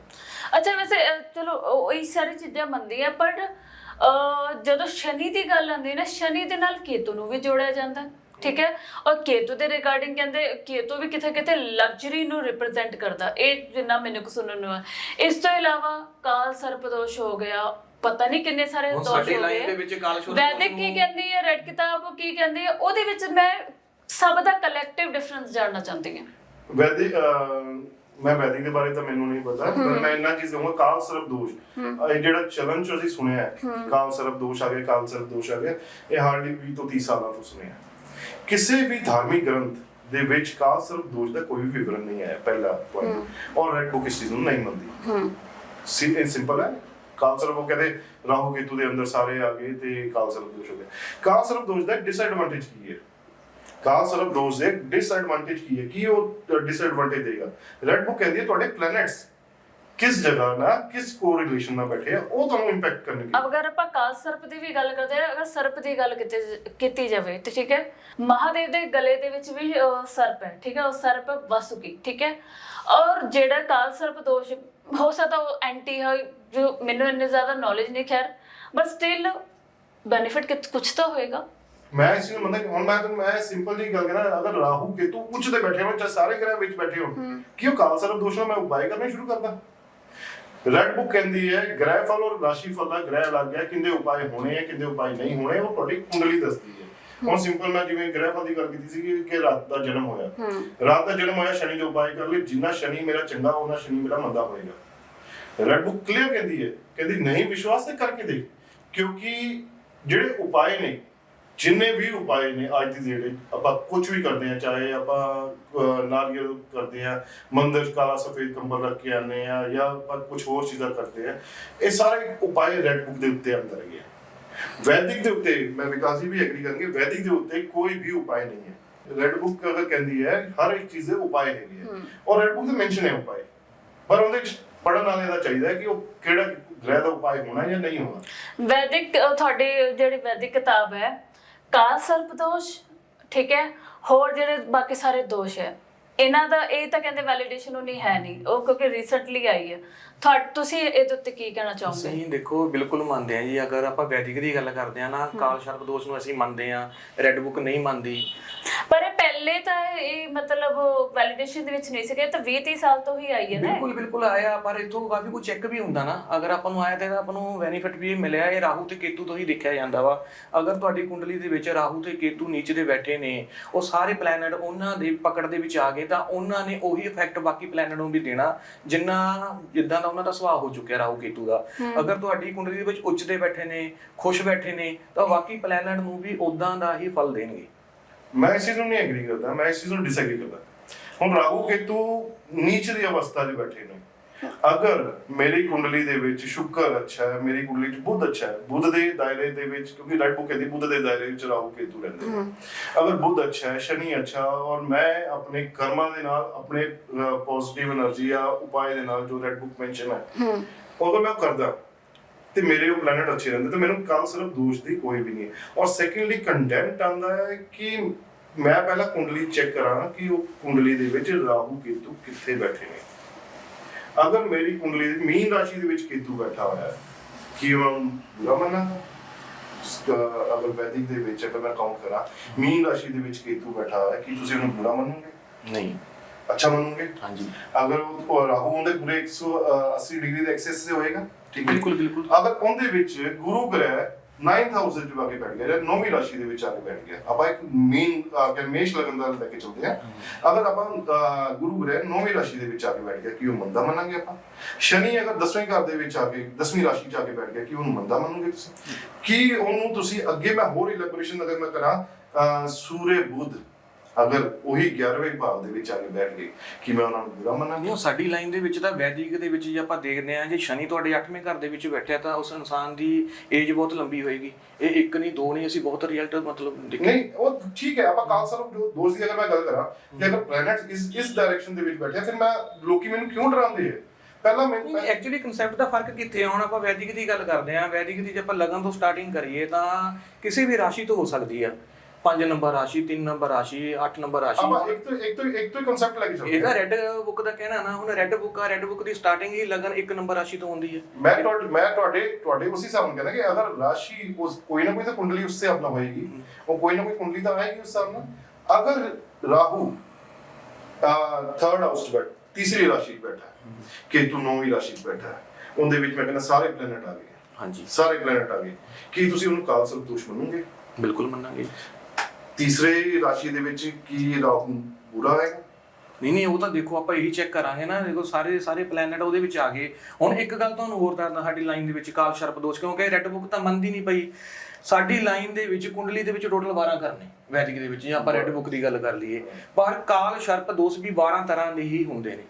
ਅੱਛਾ ਵੈਸੇ ਅਹ, ਚਲੋ ਉਹ ਇਹ ਸਾਰੀ ਚੀਜ਼ਾਂ ਮੰਨਦੀ ਆ ਪਰ ਅਹ, ਜਦੋਂ ਸ਼ਨੀ ਦੀ ਗੱਲ ਆਉਂਦੀ ਹੈ ਨਾ ਸ਼ਨੀ ਦੇ ਨਾਲ ਕੇਤੂ ਨੂੰ ਵੀ ਜੋੜਿਆ ਜਾਂਦਾ ਹੈ, ਠੀਕ ਹੈ? ਔਰ ਕੇਤੂ ਦੇ ਰਿਗਾਰਡਿੰਗ ਕਹਿੰਦੇ ਕੇਤੂ ਵੀ ਕਿਥੇ ਕਿਤੇ ਲਗਜ਼ਰੀ ਨੂੰ ਰਿਪਰੈਜ਼ੈਂਟ ਕਰਦਾ ਇਹ ਜਿੰਨਾ ਮੈਨੂੰ ਕੋ ਸੁਣਨ ਨੂੰ ਇਸ ਤੋਂ ਇਲਾਵਾ ਕਾਲ ਸਰਪਦੋਸ਼ ਹੋ ਗਿਆ ਪਤਾ ਨਹੀਂ ਕਿੰਨੇ ਸਾਰੇ ਹੁਣ ਦੋਸ਼ ਸਾਡੀ ਹੋ ਲਾਈਨ ਦੇ ਗਏ ਵਿੱਚ ਵੈਦਿਕ ਕੀ ਕਹਿੰਦੀ ਹੈ ਰੈਡ ਕਿਤਾਬ ਕੀ ਕਹਿੰਦੀ ਹੈ ਉਹਦੇ ਵਿੱਚ ਮੈਂ ਸਭ ਦਾ ਕਲੈਕਟਿਵ ਡਿਫਰੈਂਸ ਜਾਣਨਾ ਚਾਹੁੰਦੀ ਹਾਂ। ਵੈਦਿਕ ਅਹ, ਮੈਂ ਵੈਦਿਕ ਦੇ ਬਾਰੇ ਤਾਂ ਮੈਨੂੰ ਨਹੀਂ ਪਤਾ ਪਰ ਮੈਂ ਇੰਨਾ ਚੀਜ਼ ਕਹੂੰਗਾ ਕਾਲ ਸਰਬ ਦੋਸ਼। ਇਹ ਜਿਹੜਾ ਚਲਨ ਚ ਅਸੀਂ ਸੁਣਿਆ ਹੈ ਕਾਲ ਸਰਬ ਦੋਸ਼ ਆ ਗਿਆ ਕਾਲ ਸਰਬ ਦੋਸ਼ ਆ ਗਿਆ ਇਹ ਹਾਰਡਲੀ 20 ਤੋਂ 30 ਸਾਲਾਂ ਤੋਂ ਸੁਣਿਆ ਕਿਸੇ ਵੀ ਧਾਰਮਿਕ ਗ੍ਰੰਥ ਦੇ ਵਿੱਚ ਕਾਲ ਸਰਬ ਦੋਸ਼ ਦਾ ਕੋਈ ਵੀ ਵਿਵਰਣ ਨਹੀਂ ਹੈ ਪਹਿਲਾ ਪੁਆਇੰਟ ਔਰ ਰੈਡ ਬੁੱਕ ਇਸ ਚੀਜ਼ ਨੂੰ ਨਹੀਂ ਮੰਨਦੀ। ਸੀ ਇਹ ਸਿੰਪਲ ਹੈ। ਕਾਲ ਸਰਬ ਉਹ ਕਹਿੰਦੇ ਰਾਹੂ ਕੇਤੂ ਦੇ ਅੰਦਰ ਸਾਰੇ ਆ ਗਏ ਤੇ ਕਾਲ ਸਰਬ ਦੋਸ਼ ਹੋ ਗਿਆ। ਕਾਲ ਸਰਬ ਦੋਸ਼ ਦਾ ਡਿਸਐਡਵਾਂਟੇਜ ਕੀ ਹੈ? ਕਾਲ ਸਰਬ ਦੋਸ਼ ਦੇ ਡਿਸਐਡਵਾਂਟੇਜ ਕੀ ਹੈ? ਕੀ ਉਹ ਡਿਸਐਡਵਾਂਟੇਜ ਦੇਗਾ? ਰੈਡ ਬੁੱਕ ਕਹਿੰਦੀ ਹੈ ਤੁਹਾਡੇ ਪਲੈਨਟਸ ਕਿਸ ਜਗ੍ਹਾ ਨਾਲ, ਕਿਸ ਕੋਰਿਲੇਸ਼ਨ ਨਾਲ ਬੈਠੇ ਆ, ਉਹ ਤੁਹਾਨੂੰ ਇੰਪੈਕਟ ਕਰਨਗੇ। ਅਗਰ ਆਪਾਂ ਕਾਲ ਸਰਪ ਦੀ ਵੀ ਗੱਲ ਕਰਦੇ ਹਾਂ, ਅਗਰ ਸਰਪ ਦੀ ਗੱਲ ਕੀਤੀ ਕੀਤੀ ਜਾਵੇ, ਤੇ ਠੀਕ ਹੈ? ਮਹਾਦੇਵ ਦੇ ਗਲੇ ਦੇ ਵਿੱਚ ਵੀ ਸਰਪ ਹੈ, ਠੀਕ ਹੈ? ਉਹ ਸਰਪ ਵਸੁਕੀ, ਠੀਕ ਹੈ? ਔਰ ਜਿਹੜਾ ਕਾਲ ਸਰਪ ਦੋਸ਼, ਹੋ ਸਕਦਾ ਉਹ ਐਂਟੀ ਹੈ, ਜੋ ਮੈਨੂੰ ਇੰਨੇ ਜ਼ਿਆਦਾ ਨੌਲੇਜ ਨਹੀਂ, ਖੈਰ ਬਟ ਸਟਿਲ ਬੈਨੀਫਿਟ ਕੁਝ ਤਾਂ ਹੋਏਗਾ। ਮੈਂ ਇਸ ਨੂੰ ਮੰਨਦਾ ਕਿ ਹੁਣ ਮੈਂ ਤੁਹਾਨੂੰ ਮੈਂ ਸਿੰਪਲ ਜੀ ਗੱਲ ਕਰਾਂ ਅਗਰ ਰਾਹੂ ਕੇਤੂ ਉੱਚ ਤੇ ਬੈਠੇ ਹੋਣ ਚਾਹੇ ਸਾਰੇ ਗ੍ਰਹਿ ਵਿੱਚ ਬੈਠੇ ਹੋਣ ਕੀ ਉਹ ਕਾਲ ਸਰਬ ਦੋਸ਼ ਨਾਲ ਮੈਂ ਉਪਾਏ ਕਰਨੇ ਸ਼ੁਰੂ ਕਰਦਾ। ਰੈਡ ਬੁੱਕ ਕਹਿੰਦੀ ਹੈ ਗ੍ਰਹਿ ਫਲ ਔਰ ਰਾਸ਼ੀ ਫਲ ਦਾ ਗ੍ਰਹਿ ਅਲੱਗ ਹੈ ਕਿੰਦੇ ਉਪਾਏ ਹੋਣੇ ਆ ਕਿੰਦੇ ਉਪਾਏ ਨਹੀਂ ਹੋਣੇ ਉਹ ਤੁਹਾਡੀ ਕੁੰਡਲੀ ਦੱਸਦੀ ਹੈ। ਹੁਣ ਸਿੰਪਲ ਮੈਂ ਜਿਵੇਂ ਗ੍ਰਹਿ ਫਲ ਦੀ ਗੱਲ ਕੀਤੀ ਸੀ ਕਿ ਰਾਤ ਦਾ ਜਨਮ ਹੋਇਆ। ਰਾਤ ਦਾ ਜਨਮ ਹੋਇਆ ਸ਼ਨੀ ਦੇ ਉਪਾਏ ਕਰ ਲਈ ਜਿੰਨਾ ਸ਼ਨੀ ਮੇਰਾ ਚੰਗਾ ਉਹਨਾਂ ਸ਼ਨੀ ਮੇਰਾ ਮੰਦਾ ਹੋਏਗਾ। ਰੈਡ ਬੁੱਕ ਕਲੀਅਰ ਕਹਿੰਦੀ ਹੈ ਕਹਿੰਦੀ ਨਹੀਂ ਵਿਸ਼ਵਾਸ ਤੇ ਕਰਕੇ ਦੇਖ ਕਿਉਂਕਿ ਜਿਹੜੇ ਉਪਾਏ ਨੇ ਜਿੰਨੇ ਵੀ ਉਪਾਏ ਨੇ ਅੱਜ ਦੀ ਜਿਹੜੇ ਆਪਾਂ ਕੁਝ ਵੀ ਕਰਦੇ ਆ ਚਾਹੇ ਆਪਾਂ ਨਾਰੀਅਲ ਕਰਦੇ ਆ ਮੰਦਰ ਕਾਲਾ ਸਫੇਦ ਕੰਬਲ ਰੱਖ ਕੇ ਆਨੇ ਆ ਜਾਂ ਆਪਾਂ ਕੁਝ ਹੋਰ ਚੀਜ਼ਾਂ ਕਰਦੇ ਆ ਇਹ ਸਾਰੇ ਉਪਾਏ ਰੈਡ ਬੁੱਕ ਦੇ ਉੱਤੇ ਅੰਦਰ ਹੈਗੇ ਵੈਦਿਕ ਦੇ ਉੱਤੇ ਮੈਂ ਵਿਕਾਸ ਜੀ ਵੀ ਐਗਰੀ ਕਰਨਗੇ ਵੈਦਿਕ ਦੇ ਉੱਤੇ ਕੋਈ ਵੀ ਉਪਾਏ ਨਹੀਂ ਹੈ। ਰੈਡ ਬੁੱਕ ਅਗਰ ਕਹਿੰਦੀ ਹੈ ਹਰ ਇੱਕ ਚੀਜ਼ ਦੇ ਉਪਾਏ ਹੈਗੇ ਆ। ਔਰ ਰੈਡ ਬੁੱਕ ਦੇ ਮੈਂਸ਼ਨ ਹੈ ਉਪਾਏ। ਪਰ ਉਹਦੇ ਵਿੱਚ ਪੜਨ ਵਾਲੇ ਦਾ ਚਾਹੀਦਾ ਕਿ ਉਹ ਕਿਹੜਾ ਗ੍ਰਹਿ ਦਾ ਉਪਾਏ ਹੋਣਾ ਜਾਂ ਨਹੀਂ ਹੋਣਾ। ਵੈਦਿਕ ਤੁਹਾਡੀ ਜਿਹੜੀ ਵੈਦਿਕ ਕਿਤਾਬ ਹੈ ਕਾਲ ਸਰਪ ਦੋਸ਼, ਠੀਕ ਹੈ? ਹੋਰ ਜਿਹੜੇ ਬਾਕੀ ਸਾਰੇ ਦੋਸ਼ ਹੈ। ਇਹਨਾਂ ਦਾ ਇਹ ਤਾਂ ਕਹਿੰਦੇ ਵੈਲੀਡੇਸ਼ਨ ਉਹ ਨਹੀਂ ਹੈ ਨਹੀਂ। ਉਹ ਕਿਉਂਕਿ ਰੀਸੈਂਟਲੀ ਆਈ ਹੈ। ਤੁਹਾਡ ਤੁਸੀਂ ਇਹਦੇ ਉੱਤੇ ਕੀ ਕਹਿਣਾ ਚਾਹੋਗੇ? ਅਸੀਂ ਦੇਖੋ ਬਿਲਕੁਲ ਮੰਨਦੇ ਆ ਜੀ। ਅਗਰ ਆਪਾਂ ਵੈਦਿਕ ਦੀ ਗੱਲ ਕਰਦੇ ਆ ਨਾ ਕਾਲ ਸ਼ਰਪ ਦੋਸ਼ ਨੂੰ ਅਸੀਂ ਮੰਨਦੇ ਆ ਰੈੱਡ ਬੁੱਕ ਨਹੀਂ ਮੰਨਦੀ। ਪਰ ਇਹ ਪਹਿਲੇ ਤਾਂ ਇਹ ਮਤਲਬ ਵੈਲੀਡੇਸ਼ਨ ਦੇ ਵਿੱਚ ਨਹੀਂ ਸੀਗੇ ਇਹ ਤਾਂ 20 30 ਸਾਲ ਤੋਂ ਹੀ ਆਈ ਹੈ ਨਾ ਬਿਲਕੁਲ ਬਿਲਕੁਲ ਆਇਆ ਪਰ ਇਥੋਂ ਕਾਫੀ ਕੁਝ ਚੈੱਕ ਵੀ ਹੁੰਦਾ ਨਾ। ਅਗਰ ਆਪਾਂ ਨੂੰ ਆਇਆ ਤਾਂ ਇਹਦਾ ਆਪਾਂ ਨੂੰ ਬੈਨੀਫਿਟ ਵੀ ਮਿਲਿਆ ਇਹ ਰਾਹੂ ਤੇ ਕੇਤੂ ਤੋਂ ਹੀ ਦੇਖਿਆ ਜਾਂਦਾ ਵਾ। ਅਗਰ ਤੁਹਾਡੀ ਕੁੰਡਲੀ ਦੇ ਵਿੱਚ ਰਾਹੂ ਤੇ ਕੇਤੂ ਨੀਚੇ ਦੇ ਬੈਠੇ ਨੇ ਉਹ ਸਾਰੇ ਪਲੈਨਟ ਉਹਨਾਂ ਦੇ ਪਕੜ ਦੇ ਵਿੱਚ ਆ ਗਏ ਤਾਂ ਉਹਨਾਂ ਨੇ ਉਹੀ ਇਫੈਕਟ ਬਾਕੀ ਪਲੈਨਟ ਨੂੰ ਵੀ ਦੇਣਾ। ਜਿੰਨਾ ਜਿੱਦਾਂ ਦਾ ਉਹਨਾਂ ਦਾ ਸੁਭਾਅ ਹੋ ਚੁੱਕਿਆ ਰਾਹੂ ਕੇਤੂ ਦਾ। ਅਗਰ ਤੁਹਾਡੀ ਕੁੰਡਲੀ ਦੇ ਵਿੱਚ ਉੱਚ ਤੇ ਬੈਠੇ ਨੇ ਖੁਸ਼ ਬੈਠੇ ਨੇ ਤਾਂ ਬਾਕੀ ਪਲੈਨਟ ਨੂੰ ਵੀ ਉਦਾਂ ਦਾ ਹੀ ਫਲ ਦੇਣਗੇ। ਮੈਂ ਇਸ ਚੀਜ਼ ਨੂੰ ਨਹੀਂ ਐਗਰੀ ਕਰਦਾ ਮੈਂ ਇਸ ਚੀਜ਼ ਨੂੰ ਡਿਸਐਗਰੀ ਕਰਦਾ। ਹੁਣ ਰਾਹੂ ਕੇਤੂ ਨੀਚ ਦੀ ਅਵਸਥਾ 'ਚ ਬੈਠੇ ਨੇ। ਅਗਰ ਮੇਰੀ ਕੁੰਡਲੀ ਦੇ ਵਿੱਚ ਸ਼ੁਕਰ ਅੱਛਾ ਹੈ ਮੇਰੀ ਕੁੰਡਲੀ 'ਚ ਬੁੱਧ ਅੱਛਾ ਹੈ ਬੁੱਧ ਦੇ ਦਾਇਰੇ ਦੇ ਵਿੱਚ ਕਿਉਂਕਿ ਰੈਡ ਬੁੱਕ ਕਹਿੰਦੀ ਬੁੱਧ ਦੇ ਦਾਇਰੇ ਵਿੱਚ ਰਾਹੂ ਕੇਤੂ ਰਹਿੰਦੇ ਨੇ। ਅਗਰ ਬੁੱਧ ਅੱਛਾ ਹੈ ਸ਼ਨੀ ਅੱਛਾ ਔਰ ਮੈਂ ਆਪਣੇ ਕਰਮਾਂ ਦੇ ਨਾਲ ਆਪਣੇ ਪੋਜ਼ਿਟਿਵ એનર્ਜੀ ਆ ਉਪਾਏ ਦੇ ਨਾਲ ਜੋ ਰੈਡ ਬੁੱਕ ਮੈਂਸ਼ਨ ਹੈ ਉਹ ਅਗਰ ਮੈਂ ਕਰਦਾ। ਤੇ ਮੇਰੇ ਉਹ ਪਲੈਨਟ ਅੱਛੇ ਰਹਿੰਦੇ ਤੇ ਮੈਨੂੰ ਕੱਲ ਸਿਰਫ ਦੋਸ਼ ਦੀ ਕੋਈ ਵੀ ਨਹੀਂ ਔਰ ਸੈਕੰਡਲੀ ਕੰਡੈਮਟ ਆਂਦਾ ਹੈ ਕਿ ਮੈਂ ਪਹਿਲਾਂ ਕੁੰਡਲੀ ਚੈੱਕ ਕਰਾਂ ਕਿ ਉਹ ਕੁੰਡਲੀ ਦੇ ਵਿੱਚ ਰਾਹੂ ਕੇਤੂ ਕਿੱਥੇ ਬੈਠੇ ਨੇ। ਅਗਰ ਮੇਰੀ ਕੁੰਡਲੀ ਦੀ ਮੀਨ ਰਾਸ਼ੀ ਦੇ ਵਿੱਚ ਕੇਤੂ ਬੈਠਾ ਹੋਇਆ ਹੈ ਕੀ ਉਹ ਬੁਰਾ ਮੰਨਾਂਗਾ ਅਗਰ ਵੈਦਿਕ ਦੇ ਵਿੱਚ ਅਗਰ ਮੈਂ ਕਾਊਂਟ ਕਰਾਂ ਮੀਨ ਰਾਸ਼ੀ ਦੇ ਵਿੱਚ ਕੇਤੂ ਬੈਠਾ ਹੋਇਆ ਕੀ ਤੁਸੀਂ ਉਹਨੂੰ ਬੁਰਾ ਮੰਨੋਗੇ? ਨਹੀਂ। ਅੱਛਾ ਮੰਨੋਗੇ? ਹਾਂਜੀ। ਅਗਰ ਉਹ ਰਾਹੂ ਉਹਦੇ ਪੂਰੇ 180 ਡਿਗਰੀ ਦੇ ਐਕਸੈਸ ਤੇ ਹੋਏਗਾ? ਠੀਕ ਬਿਲਕੁਲ ਬਿਲਕੁਲ। ਅਗਰ ਉਹਦੇ ਵਿੱਚ ਗੁਰੂ ਗ੍ਰਹਿ 9th ਹਾਊਸ ਵਿੱਚ ਆ ਕੇ ਬੈਠ ਗਿਆ ਜਾਂ ਨੌਵੀਂ ਰਾਸ਼ੀ ਦੇ ਵਿੱਚ ਆ ਕੇ ਬੈਠ ਗਿਆ। ਆਪਾਂ ਇੱਕ ਮੇਨ ਅਗਰ ਮੇਸ਼ ਲਗਨ ਦਾ ਲੈ ਕੇ ਚੱਲਦੇ ਆ ਅਗਰ ਆਪਾਂ ਗੁਰੂ ਗ੍ਰਹਿ ਨੌਵੀਂ ਰਾਸ਼ੀ ਦੇ ਵਿੱਚ ਆ ਕੇ ਬੈਠ ਗਿਆ ਕੀ ਉਹ ਮੰਦਾ ਮੰਨਾਂਗੇ ਆਪਾਂ? ਸ਼ਨੀ ਅਗਰ 10ਵੇਂ ਘਰ ਦੇ ਵਿੱਚ ਆ ਕੇ 10ਵੀਂ ਰਾਸ਼ੀ 'ਚ ਆ ਕੇ ਬੈਠ ਗਿਆ ਕੀ ਉਹਨੂੰ ਮੰਦਾ ਮੰਨੋਗੇ ਤੁਸੀਂ? ਕੀ ਉਹਨੂੰ ਤੁਸੀਂ ਅੱਗੇ ਮੈਂ ਹੋਰ ਇਲੈਬੋਰੇਸ਼ਨ ਅਗਰ ਮੈਂ ਕਰਾਂ ਸੂਰਯ ਬੁੱਧ। ਅਗਰ ਉਹੀ 11ਵੇਂ ਭਾਵ ਦੇ ਵਿੱਚ ਆ ਕੇ ਬੈਠ ਗਏ ਕਿ ਮੈਂ ਉਹਨਾਂ ਨੂੰ ਬੁਰਾ ਮੰਨਾਂਗਾ? ਨਹੀਂ ਉਹ ਸਾਡੀ ਲਾਈਨ ਦੇ ਵਿੱਚ ਤਾਂ ਵੈਦਿਕ ਦੇ ਵਿੱਚ ਜੇ ਆਪਾਂ ਦੇਖਦੇ ਹਾਂ ਜੇ ਸ਼ਨੀ ਤੁਹਾਡੇ 8ਵੇਂ ਘਰ ਦੇ ਵਿੱਚ ਬੈਠਿਆ ਤਾਂ ਉਸ ਇਨਸਾਨ ਦੀ ਏਜ ਬਹੁਤ ਲੰਬੀ ਹੋਏਗੀ। ਇਹ ਇੱਕ ਨਹੀਂ ਦੋ ਨਹੀਂ ਅਸੀਂ ਬਹੁਤ ਰਿਜ਼ਲਟ ਮਤਲਬ ਦੇਖੇ। ਨਹੀਂ ਉਹ ਠੀਕ ਹੈ ਆਪਾਂ ਕਾਲ ਸਰਬ ਦੋਸਤ ਦੀ ਅਗਰ ਮੈਂ ਗੱਲ ਕਰਾਂ ਕਿ ਅਗਰ ਪਲੈਨਟ ਇਸ ਇਸ ਡਾਇਰੈਕਸ਼ਨ ਦੇ ਵਿੱਚ ਬੈਠਿਆ ਫਿਰ ਮੈਂ ਲੋਕੀ ਮੈਨੂੰ ਕਿਉਂ ਡਰਾਉਂਦੇ ਹੈ ਪਹਿਲਾਂ ਮੈਂ ਐਕਚੁਅਲੀ ਕਨਸੈਪਟ ਦਾ ਫ਼ਰਕ ਕਿੱਥੇ ਆ? ਹੁਣ ਆਪਾਂ ਵੈਦਿਕ ਦੀ ਗੱਲ ਕਰਦੇ ਹਾਂ ਵੈਦਿਕ ਦੀ ਜੇ ਆਪਾਂ ਲਗਨ ਤੋਂ ਸਟਾਰਟਿੰਗ ਕਰੀਏ ਤਾਂ ਕਿਸੇ ਵੀ ਰਾਸ਼ੀ ਤੋਂ ਹੋ ਸਕਦੀ ਆ। 5 ਨੰਬਰ ਰਾਸ਼ੀ 3 ਨੰਬਰ ਰਾਸ਼ੀ 8 ਨੰਬਰ ਆਪਾਂ ਰਾਸ਼ੀ ਇੱਕ ਤੋਂ ਇੱਕ ਤੋਂ ਇੱਕ ਤੋਂ ਕਨਸੈਪਟ ਲੈ ਕੇ ਚੱਲਦੇ ਇਹਦਾ ਰੈੱਡ ਬੁੱਕ ਦਾ ਕਹਿਣਾ ਨਾ ਹੁਣ ਰੈੱਡ ਬੁੱਕ ਆ ਰੈੱਡ ਬੁੱਕ ਦੀ ਸਟਾਰਟਿੰਗ ਹੀ ਲਗਨ ਇੱਕ ਨੰਬਰ ਰਾਸ਼ੀ ਤੋਂ ਹੁੰਦੀ ਹੈ। ਮੈਂ ਤੁਹਾਡੇ ਮੈਂ ਤੁਹਾਡੇ ਤੁਹਾਡੇ ਉਸੇ ਹਿਸਾਬ ਨਾਲ ਕਹਿੰਦਾ ਕਿ ਅਗਰ ਰਾਸ਼ੀ ਉਸ ਕੋਈ ਨਾ ਕੋਈ ਤਾਂ ਕੁੰਡਲੀ ਉਸ ਸੇ ਆਪਣਾ ਹੋਏਗੀ। ਉਹ ਕੋਈ ਨਾ ਕੋਈ ਕੁੰਡਲੀ ਤਾਂ ਆਏਗੀ ਉਸ ਹਿਸਾਬ ਨਾਲ। ਅਗਰ ਰਾਹੂ ਥਰਡ ਹਾਊਸ 'ਚ ਬੈਠ ਤੀਸਰੀ ਰਾਸ਼ੀ 'ਚ ਬੈਠਾ ਹੈ। ਕੇਤੂ ਨੌਵੀਂ ਰਾਸ਼ੀ 'ਚ ਬੈਠਾ ਉਹਦੇ ਵਿੱਚ ਮੈਂ ਕਹਿੰਦਾ ਸਾਰੇ ਪਲੈਨਟ ਆ ਗਏ। ਹਾਂਜੀ। ਸਾਰੇ ਪਲੈਨਟ ਆ ਗਏ। ਕੀ ਤੁਸੀਂ ਉਹਨੂੰ ਕਾਲ ਸਰਬ ਦੋਸ਼ ਮੰਨੋਗੇ? ਬਿਲਕੁਲ ਮੰਨਾਂਗੇ। ਤੀਸਰੇ ਰਾਸ਼ੀ ਦੇ ਵਿੱਚ ਕੀ ਰਾਹੂ ਬੁਰਾ ਹੈ? ਨਹੀਂ ਨਹੀਂ, ਉਹ ਤਾਂ ਦੇਖੋ, ਆਪਾਂ ਇਹੀ ਚੈੱਕ ਕਰਾਂਗੇ ਨਾ। ਦੇਖੋ, ਸਾਰੇ ਸਾਰੇ ਪਲੈਨਟ ਉਹਦੇ ਵਿੱਚ ਆ ਗਏ। ਹੁਣ ਇੱਕ ਗੱਲ ਤੁਹਾਨੂੰ ਹੋਰ ਦੱਸਦਾ, ਸਾਡੀ ਲਾਈਨ ਦੇ ਵਿੱਚ ਕਾਲ ਸ਼ਰਪ ਦੋਸ਼ ਕਿਉਂਕਿ ਰੈੱਡ ਬੁੱਕ ਤਾਂ ਮੰਨਦੀ ਨਹੀਂ ਪਈ। ਸਾਡੀ ਲਾਈਨ ਦੇ ਵਿੱਚ ਕੁੰਡਲੀ ਦੇ ਵਿੱਚ ਟੋਟਲ 12 ਕਰਨੇ, ਵੈਦਿਕ ਦੇ ਵਿੱਚ, ਜੇ ਆਪਾਂ ਰੈੱਡ ਬੁੱਕ ਦੀ ਗੱਲ ਕਰ ਲਈਏ। ਪਰ ਕਾਲ ਸ਼ਰਪ ਦੋਸ਼ ਵੀ 12 ਤਰ੍ਹਾਂ ਦੇ ਹੀ ਹੁੰਦੇ ਨੇ।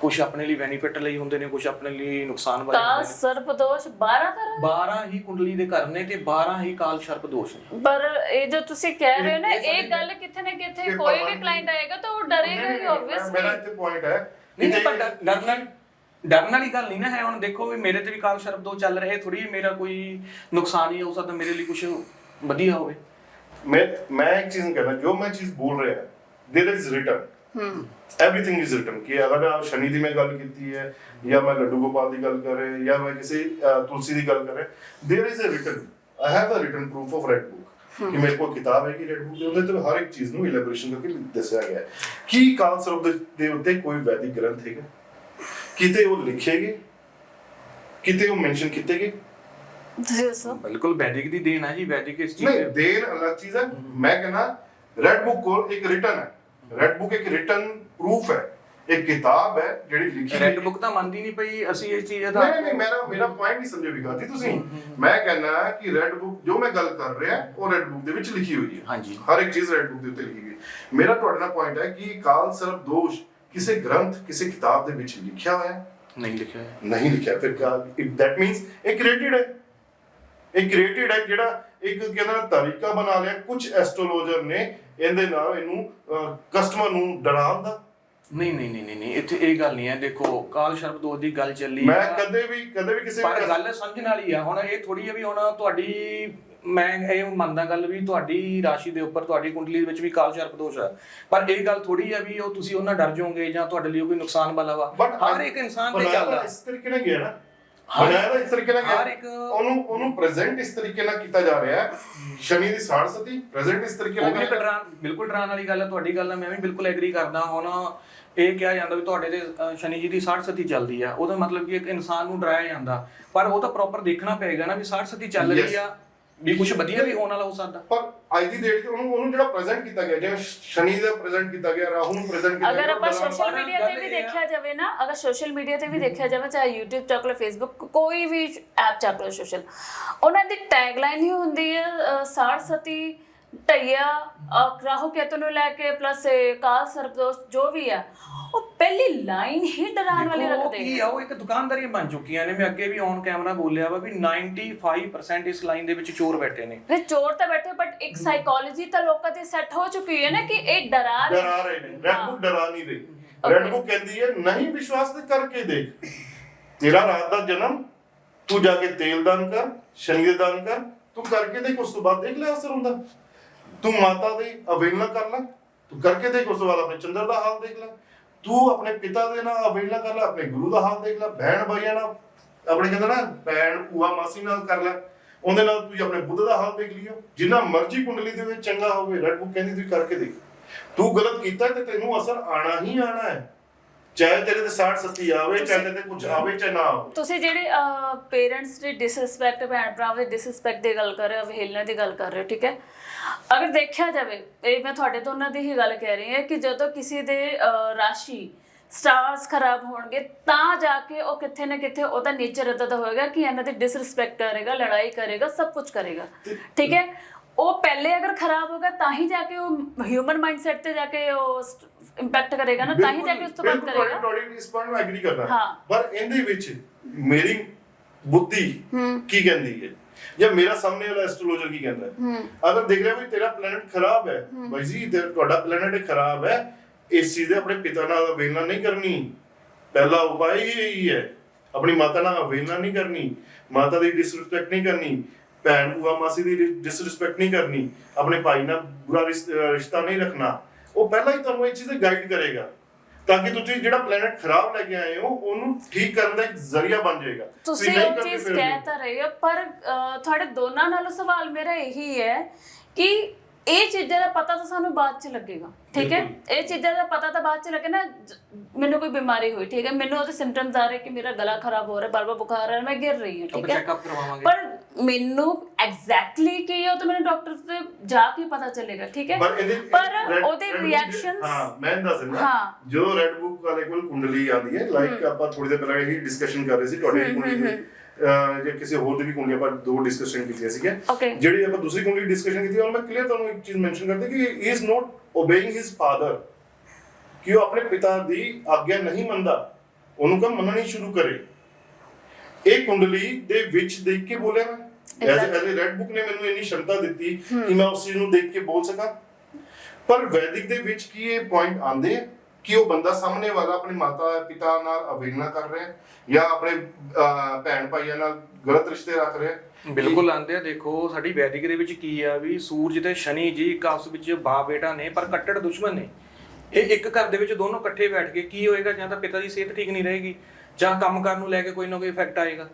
ਕੁਝ ਆਪਣੇ ਲਈ ਬੈਨੀਫਿਟ ਲਈ ਹੁੰਦੇ ਨੇ ਕੁਝ ਆਪਣੇ ਲਈ ਨੁਕਸਾਨ ਵਾਲੇ ਕਾਲ ਹੁੰਦੇ ਨੇ ਸਰਪਦੋਸ਼ 12 ਤਰ੍ਹਾਂ 12 ਹੀ ਕੁੰਡਲੀ ਦੇ ਘਰ ਨੇ ਤੇ 12 ਹੀ ਕਾਲ ਸ਼ਰਪ ਦੋਸ਼ ਨੇ ਪਰ ਇਹ ਜੋ ਤੁਸੀਂ ਕਹਿ ਰਹੇ ਹੋ ਨਾ ਇਹ- ਇਹ ਇਹ ਗੱਲ ਕਿੱਥੇ ਨਾ ਕਿੱਥੇ ਇਹ ਕੋਈ ਵੀ ਭਗਵਾਨ ਕਲਾਇੰਟ ਆਏਗਾ ਤਾਂ ਉਹ ਡਰੇਗਾ ਹੀ ਮੇਰਾ ਆਬਵੀਅਸਲੀ ਇੱਥੇ ਪੁਆਇੰਟ ਹੈ ਨਹੀਂ ਨਹੀਂ ਪਰ ਡਰ- ਡਰਨ ਵਾਲੀ ਡਰਨ ਵਾਲੀ ਗੱਲ ਨਹੀਂ ਨਾ ਹੈ ਹੁਣ ਦੇਖੋ ਵੀ ਮੇਰੇ ਤੇ ਵੀ ਕਾਲ ਸ਼ਰਪ ਦੋ ਚੱਲ ਰਹੇ ਥੋੜੀ ਮੇਰਾ ਕੋਈ ਨੁਕਸਾਨ ਹੀ ਹੋ ਸਕਦਾ ਮੇਰੇ ਲਈ ਕੁਝ ਵਧੀਆ ਹੋਵੇ ਮੈਂ ਮੈਂ ਇੱਕ ਚੀਜ਼ ਕਹਿਣਾ ਜੋ ਮੈਂ ਚੀਜ਼ ਬੋਲ ਰਿਹਾ देयर इज रिटन ਹੂੰ एवरीथिंग इज रिटन कि अगर आप शनि ਦੀ ਮੈਂ ਗੱਲ ਕੀਤੀ ਹੈ ਜਾਂ ਮੈਂ ਲੱਡੂ ਗੋਪਾਲ ਦੀ ਗੱਲ ਕਰ ਰਿਹਾ ਜਾਂ ਮੈਂ ਕਿਸੇ ਅਹ, ਤੁਲਸੀ ਦੀ ਗੱਲ ਕਰ ਰਿਹਾ there is a written I have a written proof of red book ਕਿ ਮੇਰੇ ਕੋਲ ਕਿਤਾਬ ਹੈ ਕਿ ਰੈਡ ਬੁੱਕ ਦੇ ਉਹਦੇ ਤੇ ਹਰ ਇੱਕ ਚੀਜ਼ ਨੂੰ ਇਲੈਬੋਰੇਸ਼ਨ ਕਰਕੇ ਦੱਸਿਆ ਗਿਆ ਹੈ ਕੀ ਕਾਲ ਸਰਬ ਦੇ- ਦੇ ਉੱਤੇ ਕੋਈ ਵੈਦਿਕ ਗ੍ਰੰਥ ਹੈਗਾ ਕਿਤੇ ਉਹ ਲਿਖੇਗੇ ਕਿਤੇ ਉਹ ਮੈਂਸ਼ਨ ਕੀਤੇ ਗਏ ਤੁਸੀਂ ਦੱਸੋ ਬਿਲਕੁਲ ਵੈਦਿਕ ਦੀ ਦੇਣ ਹੈ ਜੀ ਵੈਦਿਕ ਇਸ ਚੀਜ਼ ਨਹੀਂ ਦੇ ਦੇਨ ਅਲੱਗ ਚੀਜ਼ ਹੈ ਮੈਂ ਕਹਿੰਦਾ ਰੈਡ ਬੁੱਕ ਕੋਲ ਇੱਕ ਰਿਟਨ ਹੈ ਰੈਡ ਬੁੱਕ ਇੱਕ ਰਿਟਨ ਪ੍ਰੂਫ ਹੈ। ਇੱਕ ਕਿਤਾਬ ਹੈ ਜਿਹੜੀ ਲਿਖੀ ਰੈੱਡ ਬੁੱਕ ਤਾਂ ਮੰਨਦੀ ਨਹੀਂ ਪਈ ਅਸੀਂ ਇਹ ਚੀਜ਼ ਦਾ। ਨਹੀਂ ਨਹੀਂ, ਮੇਰਾ ਮੇਰਾ ਪੁਆਇੰਟ ਨਹੀਂ ਸਮਝੇ ਵਿਗਾਤੀ ਤੁਸੀਂ। ਮੈਂ ਕਹਿੰਦਾ ਕਿ ਰੈਡ ਬੁੱਕ ਜੋ ਮੈਂ ਗੱਲ ਕਰ ਰਿਹਾ ਉਹ ਰੈਡ ਬੁੱਕ ਦੇ ਵਿੱਚ ਲਿਖੀ ਹੋਈ ਹੈ। ਹਾਂਜੀ। ਹਰ ਇੱਕ ਚੀਜ਼ ਰੈਡ ਬੁੱਕ ਦੇ ਉੱਤੇ ਲਿਖੀ ਗਈ। ਮੇਰਾ ਤੁਹਾਡੇ ਨਾਲ ਪੁਆਇੰਟ ਹੈ ਕਿ ਕਾਲ ਸਰਬ ਦੋਸ਼ ਕਿਸੇ ਗ੍ਰੰਥ ਕਿਸੇ ਕਿਤਾਬ ਦੇ ਵਿੱਚ ਲਿਖਿਆ ਹੋਇਆ ਹੈ? ਨਹੀਂ ਲਿਖਿਆ ਹੈ ਨਹੀਂ ਲਿਖਿਆ। ਫਿਰ ਕਾ ਦੈਟ ਮੀਨਸ ਇਹ ਕ੍ਰੀਏਟਡ ਹੈ। ਇਹ ਕ੍ਰੀਏਟਡ ਹੈ ਜਿਹੜਾ ਇੱਕ ਕਹਿੰਦਾ ਤਰੀਕਾ ਬਣਾ ਲਿਆ। ਕੁਝ ਐਸਟ੍ਰੋਲੋਜਰ ਨੇ ਇਹਦੇ ਨਾਲ ਇਹਨੂੰ ਕਸਟਮਰ ਨੂੰ ਡਰਾਉਣ ਦਾ। ਨਹੀਂ ਨਹੀਂ ਨਹੀਂ ਨਹੀਂ, ਨਹੀਂ ਇੱਥੇ ਇਹ ਗੱਲ ਨਹੀਂ ਹੈ। ਦੇਖੋ ਕਾਲ ਸ਼ਰਪ ਦੋਸ਼ ਦੀ ਗੱਲ ਚੱਲੀ ਮੈਂ ਆ। ਕਦੇ ਵੀ ਕਦੇ ਵੀ ਕਿਸੇ ਪਰ ਵੀ ਗੱਲ ਸਮਝਣ ਵਾਲੀ ਆ। ਹੁਣ ਇਹ ਥੋੜੀ ਆ ਵੀ ਹੁਣ ਤੁਹਾਡੀ ਮੈਂ ਇਹ ਮੰਨਦਾ ਗੱਲ ਵੀ ਤੁਹਾਡੀ ਰਾਸ਼ੀ ਦੇ ਉੱਪਰ ਤੁਹਾਡੀ ਕੁੰਡਲੀ ਦੇ ਵਿੱਚ ਵੀ ਕਾਲ ਸ਼ਰਪ ਦੋਸ਼ ਹੈ ਪਰ ਇਹ ਗੱਲ ਥੋੜੀ ਹੈ ਵੀ ਉਹ ਤੁਸੀਂ ਉਹਨਾਂ ਡਰ ਜਾਓਗੇ ਜਾਂ ਤੁਹਾਡੇ ਲਈ ਉਹ ਕੋਈ ਨੁਕਸਾਨ ਵਾਲਾ ਵਾ। ਹਰ ਇੱਕ ਇਨਸਾਨ ਤੇ ਚੱਲਦਾ। ਇਸ ਤਰੀਕੇ ਨਾਲ ਗਿਆ ਨਾ। ਬਣਾਇਆ ਤਾਂ ਇਸ ਤਰੀਕੇ ਨਾਲ ਹਰ ਇੱਕ- ਉਹਨੂੰ ਉਹਨੂੰ ਪ੍ਰੈਜ਼ੈਂਟ ਇਸ ਤਰੀਕੇ ਨਾਲ ਕੀਤਾ ਜਾ ਰਿਹਾ। ਹੈ ਸ਼ਨੀ ਦੀ ਸਾੜ ਸਤੀ ਪ੍ਰੈਜ਼ੈਂਟ ਇਸ ਤਰੀਕੇ ਨਾਲ ਵੀ ਇੱਕ ਕੀਤਾ। ਜਾ ਰਿਹਾ ਡਰਾਂ ਬਿਲਕੁਲ ਡਰਾਉਣ ਵਾਲੀ ਗੱਲ ਹੈ ਤੁਹਾਡੀ ਗੱਲ ਨਾਲ ਮੈਂ ਵੀ ਬਿਲਕੁਲ ਐਗਰੀ ਕਰਦਾ। ਹੁਣ ਇਹ ਕਿਹਾ ਜਾਂਦਾ ਵੀ ਤੁਹਾਡੇ ਦੇ ਅ, ਸ਼ਨੀ ਜੀ ਦੀ 60 ਸਤੀ ਚੱਲਦੀ ਆ। ਉਹਦਾ ਮਤਲਬ ਕਿ ਇੱਕ ਇਨਸਾਨ ਨੂੰ ਡਰਾਇਆ ਜਾਂਦਾ। ਪਰ ਉਹ ਤਾਂ ਪ੍ਰੋਪਰ ਦੇਖਣਾ ਪਏਗਾ ਨਾ ਵੀ 60 ਸਤੀ ਚੱਲ ਰਹੀ. ਆ। ਵੀ ਕੁਝ ਵਧੀਆ ਵੀ ਹੋਣ ਵਾਲਾ ਹੋ ਸਕਦਾ। ਪਰ ਅੱਜ ਦੀ ਡੇਟ 'ਚ ਉਹਨੂੰ ਉਹਨੂੰ ਜਿਹੜਾ ਪ੍ਰੈਜ਼ੈਂਟ ਕੀਤਾ ਗਿਆ ਜਿਵੇਂ ਸ਼ਨੀ ਦਾ ਪ੍ਰੈਜ਼ੈਂਟ ਕੀਤਾ ਗਿਆ ਰਾਹੂ ਨੂੰ ਪ੍ਰੈਜ਼ੈਂਟ ਕੀਤਾ ਅਗਰ ਗਿਆ ਆਪਾਂ ਬਲਰਾਮ ਸੋਸ਼ਲ ਮੀਡੀਆ ਤੇ ਵੀ ਦੇਖਿਆ ਜਾਵੇ ਨਾ ਅਗਰ ਸੋਸ਼ਲ ਮੀਡੀਆ ਤੇ ਵੀ ਦੇਖਿਆ ਜਾਵੇ ਚਾਹੇ YouTube ਚੱਕ ਲਓ Facebook ਕੋਈ ਵੀ ਐਪ ਚੱਕ ਲਓ ਸੋਸ਼ਲ ਉਹਨਾਂ ਦੀ ਟੈਗਲਾਈਨ ਹੀ ਹੁੰਦੀ ਹੈ ਅ, ਅ, ਰਾਹੂ ਕੇਤੂ ਨੂੰ ਲੈ ਕੇ ਪਲੱਸ ਕਾਲ ਸਰਪਦੋਸ਼ ਜੋ ਵੀ ਆ ਉਹ ਪਹਿਲੀ ਲਾਈਨ ਹੀ ਡਰਾਉਣ ਵਾਲੀ ਦੇਖੋ, ਰੱਖਦੇ ਕੀ ਆ ਉਹ ਇੱਕ ਦੁਕਾਨਦਾਰੀ ਬਣ ਚੁੱਕੀਆਂ ਨੇ। ਮੈਂ ਅੱਗੇ ਵੀ ਔਨ ਕੈਮਰਾ ਬੋਲਿਆ ਵਾ ਵੀ 95% ਇਸ ਲਾਈਨ ਦੇ ਵਿੱਚ ਚੋਰ ਬੈਠੇ ਨੇ। ਫਿਰ ਚੋਰ ਤਾਂ ਬੈਠੇ ਬਟ ਇੱਕ ਸਾਈਕੋਲੋਜੀ ਤਾਂ ਲੋਕਾਂ ਦੀ ਸੈੱਟ ਹੋ ਚੁੱਕੀ ਹੈ ਨਾ ਕਿ ਇਹ ਡਰਾ ਰਹੇ ਡਰਾ ਰਹੇ ਨੇ। ਰੈਡ ਬੁੱਕ ਡਰਾ ਨਹੀਂ ਰਹੀ। ਰੈਡ ਬੁੱਕ ਕਹਿੰਦੀ ਹੈ ਨਹੀਂ ਵਿਸ਼ਵਾਸ ਤੇ ਕਰਕੇ ਦੇਖ। ਤੇਰਾ ਰਾਤ ਦਾ ਜਨਮ ਤੂੰ ਜਾ ਕੇ ਤੇਲ ਦਾਨ ਕਰ ਸ਼ਨੀ ਦੇ ਦਾਨ ਕਰ ਤੂੰ ਕਰਕੇ ਦੇਖ ਉਸ ਤੋਂ ਬਾਅਦ ਦੇਖ ਲੈ ਅਸਰ ਹੁੰਦਾ। ਤੂੰ ਮਾਤਾ ਦੀ ਅਵੇਲਨਾ ਕਰ ਲੈ, ਤੂੰ ਕਰਕੇ ਦੇਖ ਉਸ ਤੋਂ ਆਪਣੇ ਚੰਦਰ ਦਾ ਹਾਲ ਦੇਖ ਲੈ। ਤੂੰ ਆਪਣੇ ਪਿਤਾ ਦੇ ਨਾਲ ਅਵੇਲਨਾ ਕਰ ਲੈ, ਆਪਣੇ ਗੁਰੂ ਦਾ ਹਾਲ ਦੇਖ ਲੈ, ਭੈਣ ਭਾਈਆਂ ਨਾਲ, ਆਪਣੇ ਕਹਿੰਦਾ ਨਾ, ਭੈਣ ਭੂਆ ਮਾਸੀ ਨਾਲ ਕਰ ਲੈ। ਉਹਦੇ ਨਾਲ ਤੂੰ ਆਪਣੇ ਬੁੱਧ ਦਾ ਹਾਲ ਦੇਖ ਲਿਓ। ਜਿੰਨਾ ਮਰਜ਼ੀ ਕੁੰਡਲੀ ਦੇ ਵਿੱਚ ਚੰਗਾ ਹੋਵੇ ਰੈਡ ਬੁੱਕ ਕਹਿੰਦੀ ਤੂੰ ਕਰਕੇ ਦੇਖ। ਤੂੰ ਗਲਤ ਕੀਤਾ ਤੇ ਤੈਨੂੰ ਅਸਰ ਆਣਾ ਹੀ ਆਣਾ ਹੈ। ਚਾਹੇ ਤੇਰੇ ਤੇ 60 ਸੱਤੀ ਆਵੇ ਚਾਹੇ ਤੇ ਕੁਝ ਆਵੇ ਚਾਹੇ ਨਾ ਆਵੇ। ਤੁਸੀਂ ਜਿਹੜੇ ਪੇਰੈਂਟਸ ਦੀ ਡਿਸਰਿਸਪੈਕਟ ਭੈਣ ਭਰਾਵਾਂ ਦੀ ਡਿਸਰਿਸਪੈਕਟ ਦੀ ਗੱਲ ਕਰ ਰਹੇ ਹੋ ਅਵਹੇਲਨਾ ਦੀ ਗੱਲ ਕਰ ਰਹੇ ਹੋ ਠੀਕ ਹੈ? ਅਗਰ ਦੇਖਿਆ ਜਾਵੇ ਇਹ ਮੈਂ ਤੁਹਾਡੇ ਦੋਨਾਂ ਦੀ ਹੀ ਗੱਲ ਕਹਿ ਰਹੀ ਹਾਂ ਕਿ ਜਦੋਂ ਕਿਸੇ ਦੇ ਰਾਸ਼ੀ ਸਟਾਰਸ ਖਰਾਬ ਹੋਣਗੇ ਤਾਂ ਜਾ ਕੇ ਉਹ ਕਿੱਥੇ ਨਾ ਕਿੱਥੇ ਉਹਦਾ ਨੇਚਰ ਇਦਾਂ ਦਾ ਹੋਏਗਾ ਕਿ ਇਹਨਾਂ ਦੀ ਡਿਸਰਿਸਪੈਕਟ ਕਰੇਗਾ ਲੜਾਈ ਕਰੇਗਾ ਸਭ ਕੁਝ ਕਰੇਗਾ। ਠੀਕ ਹੈ? ਉਹ ਪਹਿਲੇ ਅਗਰ ਖਰਾਬ ਹੋਗਾ ਤਾਂ ਹੀ ਜਾ ਕੇ ਉਹ ਹਿਊਮਨ ਮਾਈਂਡਸੈਟ ਤੇ ਜਾ ਕੇ ਉਹ ਇੰਪੈਕਟ ਕਰੇਗਾ ਨਾ ਤਾਂ ਹੀ ਜਾ ਕੇ ਉਸ ਤੋਂ ਬਾਅਦ ਬਿਲਕੁਲ ਕਰੇਗਾ। ਤੁਹਾਡੀ ਤੁਹਾਡੀ ਇਸ ਪੁਆਇੰਟ ਨੂੰ ਐਗਰੀ ਕਰਦਾ। ਹਾਂ। ਪਰ ਇਹਦੇ ਵਿੱਚ ਮੇਰੀ ਬੁੱਧੀ ਕੀ ਕਹਿੰਦੀ ਹੈ? ਜਾਂ ਮੇਰਾ ਸਾਹਮਣੇ ਵਾਲਾ ਐਸਟ੍ਰੋਲੋਜਰ ਕੀ ਕਹਿੰਦਾ ਹੈ? ਅਗਰ ਦੇਖ ਰਿਹਾ ਵੀ ਤੇਰਾ ਪਲੈਨਟ ਖਰਾਬ ਹੈ ਬਾਈ ਜੀ ਤੁਹਾਡਾ ਪਲੈਨਟ ਖਰਾਬ ਹੈ ਇਸ ਚੀਜ਼ ਦੇ ਆਪਣੇ ਪਿਤਾ ਨਾਲ ਅਵੇਲਨਾ ਨਹੀਂ ਕਰਨੀ। ਪਹਿਲਾ ਉਪਾਅ ਹੀ ਇਹੀ ਹੈ ਆਪਣੀ ਮਾਤਾ ਨਾਲ ਅਵੇਲਨਾ ਨਹੀਂ ਕਰਨੀ। ਮਾਤਾ ਦੀ ਡਿਸਰਿਸਪੈਕਟ ਨਹੀਂ ਕਰਨੀ। ਭੈਣ ਭੂਆ ਮਾਸੀ ਦੀ ਡਿਸਰਿਸਪੈਕਟ ਨਹੀਂ ਕਰਨੀ ਆਪਣੇ ਭਾਈ ਨਾਲ ਬੁਰਾ ਰਿਸ਼ਤਾ ਨਹੀਂ ਰੱਖਣਾ ਉਹ ਪਹਿਲਾਂ ਹੀ ਤੁਹਾਨੂੰ ਇਹ ਚੀਜ਼ਾਂ ਗਾਈਡ ਕਰੇਗਾ ਤਾਂ ਕਿ ਤੁਸੀਂ ਜਿਹੜਾ ਪਲੈਨਟ ਖਰਾਬ ਲੈ ਕੇ ਆਏ ਹੋ ਉਹਨੂੰ ਠੀਕ ਕਰਨ ਦਾ ਇੱਕ ਜ਼ਰੀਆ ਬਣ ਜਾਏਗਾ ਤੁਸੀਂ ਕਰਦੇ ਚੀਜ਼ ਕਹਿ। ਤਾਂ ਰਹੇ ਹੋ ਪਰ ਤੁਹਾਡੇ ਦੋਨਾਂ ਨਾਲੋਂ ਸਵਾਲ ਮੇਰਾ ਇਹੀ ਹੈ ਕਿ ਇਹ ਚੀਜ਼ਾਂ ਦਾ ਪਤਾ ਤਾਂ ਸਾਨੂੰ ਬਾਅਦ ਚ ਲੱਗੇਗਾ ਠੀਕ ਹੈ? ਇਹ ਚੀਜ਼ਾਂ ਦਾ ਪਤਾ ਤਾਂ ਬਾਅਦ ਚ ਲੱਗੇ ਨਾ ਜ- ਮੈਨੂੰ ਕੋਈ ਬਿਮਾਰੀ ਹੋਈ ਠੀਕ ਹੈ? ਮੈਨੂੰ ਉਹਦੇ ਸਿੰਪਟਮਸ ਆ ਰਹੇ ਕਿ ਮੇਰਾ ਗਲਾ ਖਰਾਬ ਹੋ ਰਿਹਾ ਬਾਰ ਬਾਰ ਬੁਖਾਰ ਆ ਰਿਹਾ ਮੈਂ ਗਿਰ ਰਹੀ ਹਾਂ ਠੀਕ ਹੈ? ਚੈੱਕਅਪ ਕਰਵਾਵਾਂਗੇ। ਪਰ ਮੈਨੂੰ ਐਗਜ਼ੈਕਟਲੀ ਕੀ ਹੈ ਉਹ ਤਾਂ ਮੈਨੂੰ ਡਾਕਟਰ ਤੇ ਜਾ ਕੇ ਪਤਾ ਚੱਲੇਗਾ ਠੀਕ ਹੈ? ਪਰ ਇਹਦੇ ਪਰ Red- ਉਹਦੇ Red Book ਦੇ- ਰਿਐਕਸ਼ਨਸ ਹਾਂ ਮੈਂ ਦੱਸ ਦਿੰਦਾ ਹਾਂ। ਜੋ ਰੈਡ ਬੁੱਕ ਵਾਲੇ ਕੋਲ ਕੁੰਡਲੀ ਆਉਂਦੀ ਹੈ ਲਾਈਕ ਆਪਾਂ ਥੋੜੀ ਦੇਰ ਪਹਿਲਾਂ ਹੀ ਡਿਸਕਸ਼ਨ ਕਰ ਰਹੇ ਸੀ ਤੁਹਾਡੀ ਕੁੰਡਲੀ ਦੀ। ਅਹ, ਜਾਂ ਕਿਸੇ ਹੋਰ ਦੀ ਵੀ ਕੁੰਡਲੀ ਆਪਾਂ ਦੋ ਡਿਸਕਸ਼ਨ ਕੀਤੀਆਂ ਸੀਗੀਆਂ. ਜਿਹੜੀ ਆਪਾਂ ਦੂਸਰੀ ਕੁੰਡਲੀ ਡਿਸਕਸ਼ਨ ਕੀਤੀ ਉਹ ਮੈਂ ਕਲੀਅਰ ਤੁਹਾਨੂੰ ਇੱਕ ਚੀਜ਼ ਮੈਂਸ਼ਨ ਕਰਦਾ ਕਿ he is not obeying his father ਕਿ ਉਹ ਆਪਣੇ ਪਿਤਾ ਦੀ ਆਗਿਆ ਨਹੀਂ ਮੰਨਦਾ ਉਹਨੂੰ ਕਹ ਮੰਨਣੀ ਸ਼ੁਰੂ ਕਰੇ। ਇਹ ਕੁੰਡਲੀ ਦੇ ਵਿੱਚ ਦੇਖ ਕੇ ਬੋਲਿਆ ਮੈਂ। ਐਜ਼ ਐਜ਼ ਰੈਡ ਬੁੱਕ ਨੇ ਮੈਨੂੰ ਇੰਨੀ ਸ਼ਮਤਾ ਦਿੱਤੀ ਕਿ ਮੈਂ ਉਸ ਚੀਜ਼ ਨੂੰ ਦੇਖ ਕੇ ਬੋਲ ਸਕਾਂ। ਪਰ ਵੈਦਿਕ ਦੇ ਵਿੱਚ ਕੀ ਇਹ ਪੁਆਇੰਟ ਆਉਂਦੇ ਆ? ਕਿ ਉਹ ਬੰਦਾ ਸਾਹਮਣੇ ਵਾਲਾ ਆਪਣੇ ਮਾਤਾ ਪਿਤਾ ਨਾਲ ਅਵੇਲਨਾ ਕਰ ਰਿਹਾ ਹੈ ਜਾਂ ਆਪਣੇ ਭੈਣ ਭਾਈਆਂ ਨਾਲ ਗਲਤ ਰਿਸ਼ਤੇ ਰੱਖ ਰਿਹਾ ਹੈ? ਬਿਲਕੁਲ ਆਂਦੇ ਆ, ਦੇਖੋ ਸਾਡੀ ਵੈਦਿਕ ਦੇ ਵਿੱਚ ਕੀ ਆ ਵੀ ਸੂਰਜ ਤੇ ਸ਼ਨੀ ਜੀ ਇੱਕ ਆਪਸ ਵਿੱਚ ਬਾਪ ਬੇਟਾ ਨੇ, ਪਰ ਕੱਟੜ ਦੁਸ਼ਮਣ ਨੇ। ਇਹ ਇੱਕ ਘਰ ਦੇ ਵਿੱਚ ਦੋਨੋਂ ਇਕੱਠੇ ਬੈਠ ਕੇ ਕੀ ਹੋਏਗਾ? ਜਾਂ ਤਾਂ ਪਿਤਾ ਦੀ ਸਿਹਤ ਠੀਕ ਨਹੀਂ ਰਹੇਗੀ, ਜਾਂ ਕੰਮ ਕਰਨ ਨੂੰ ਲੈ ਕੇ ਕੋਈ ਨਾ ਕੋਈ ਇਫੈਕਟ ਆਏਗਾ।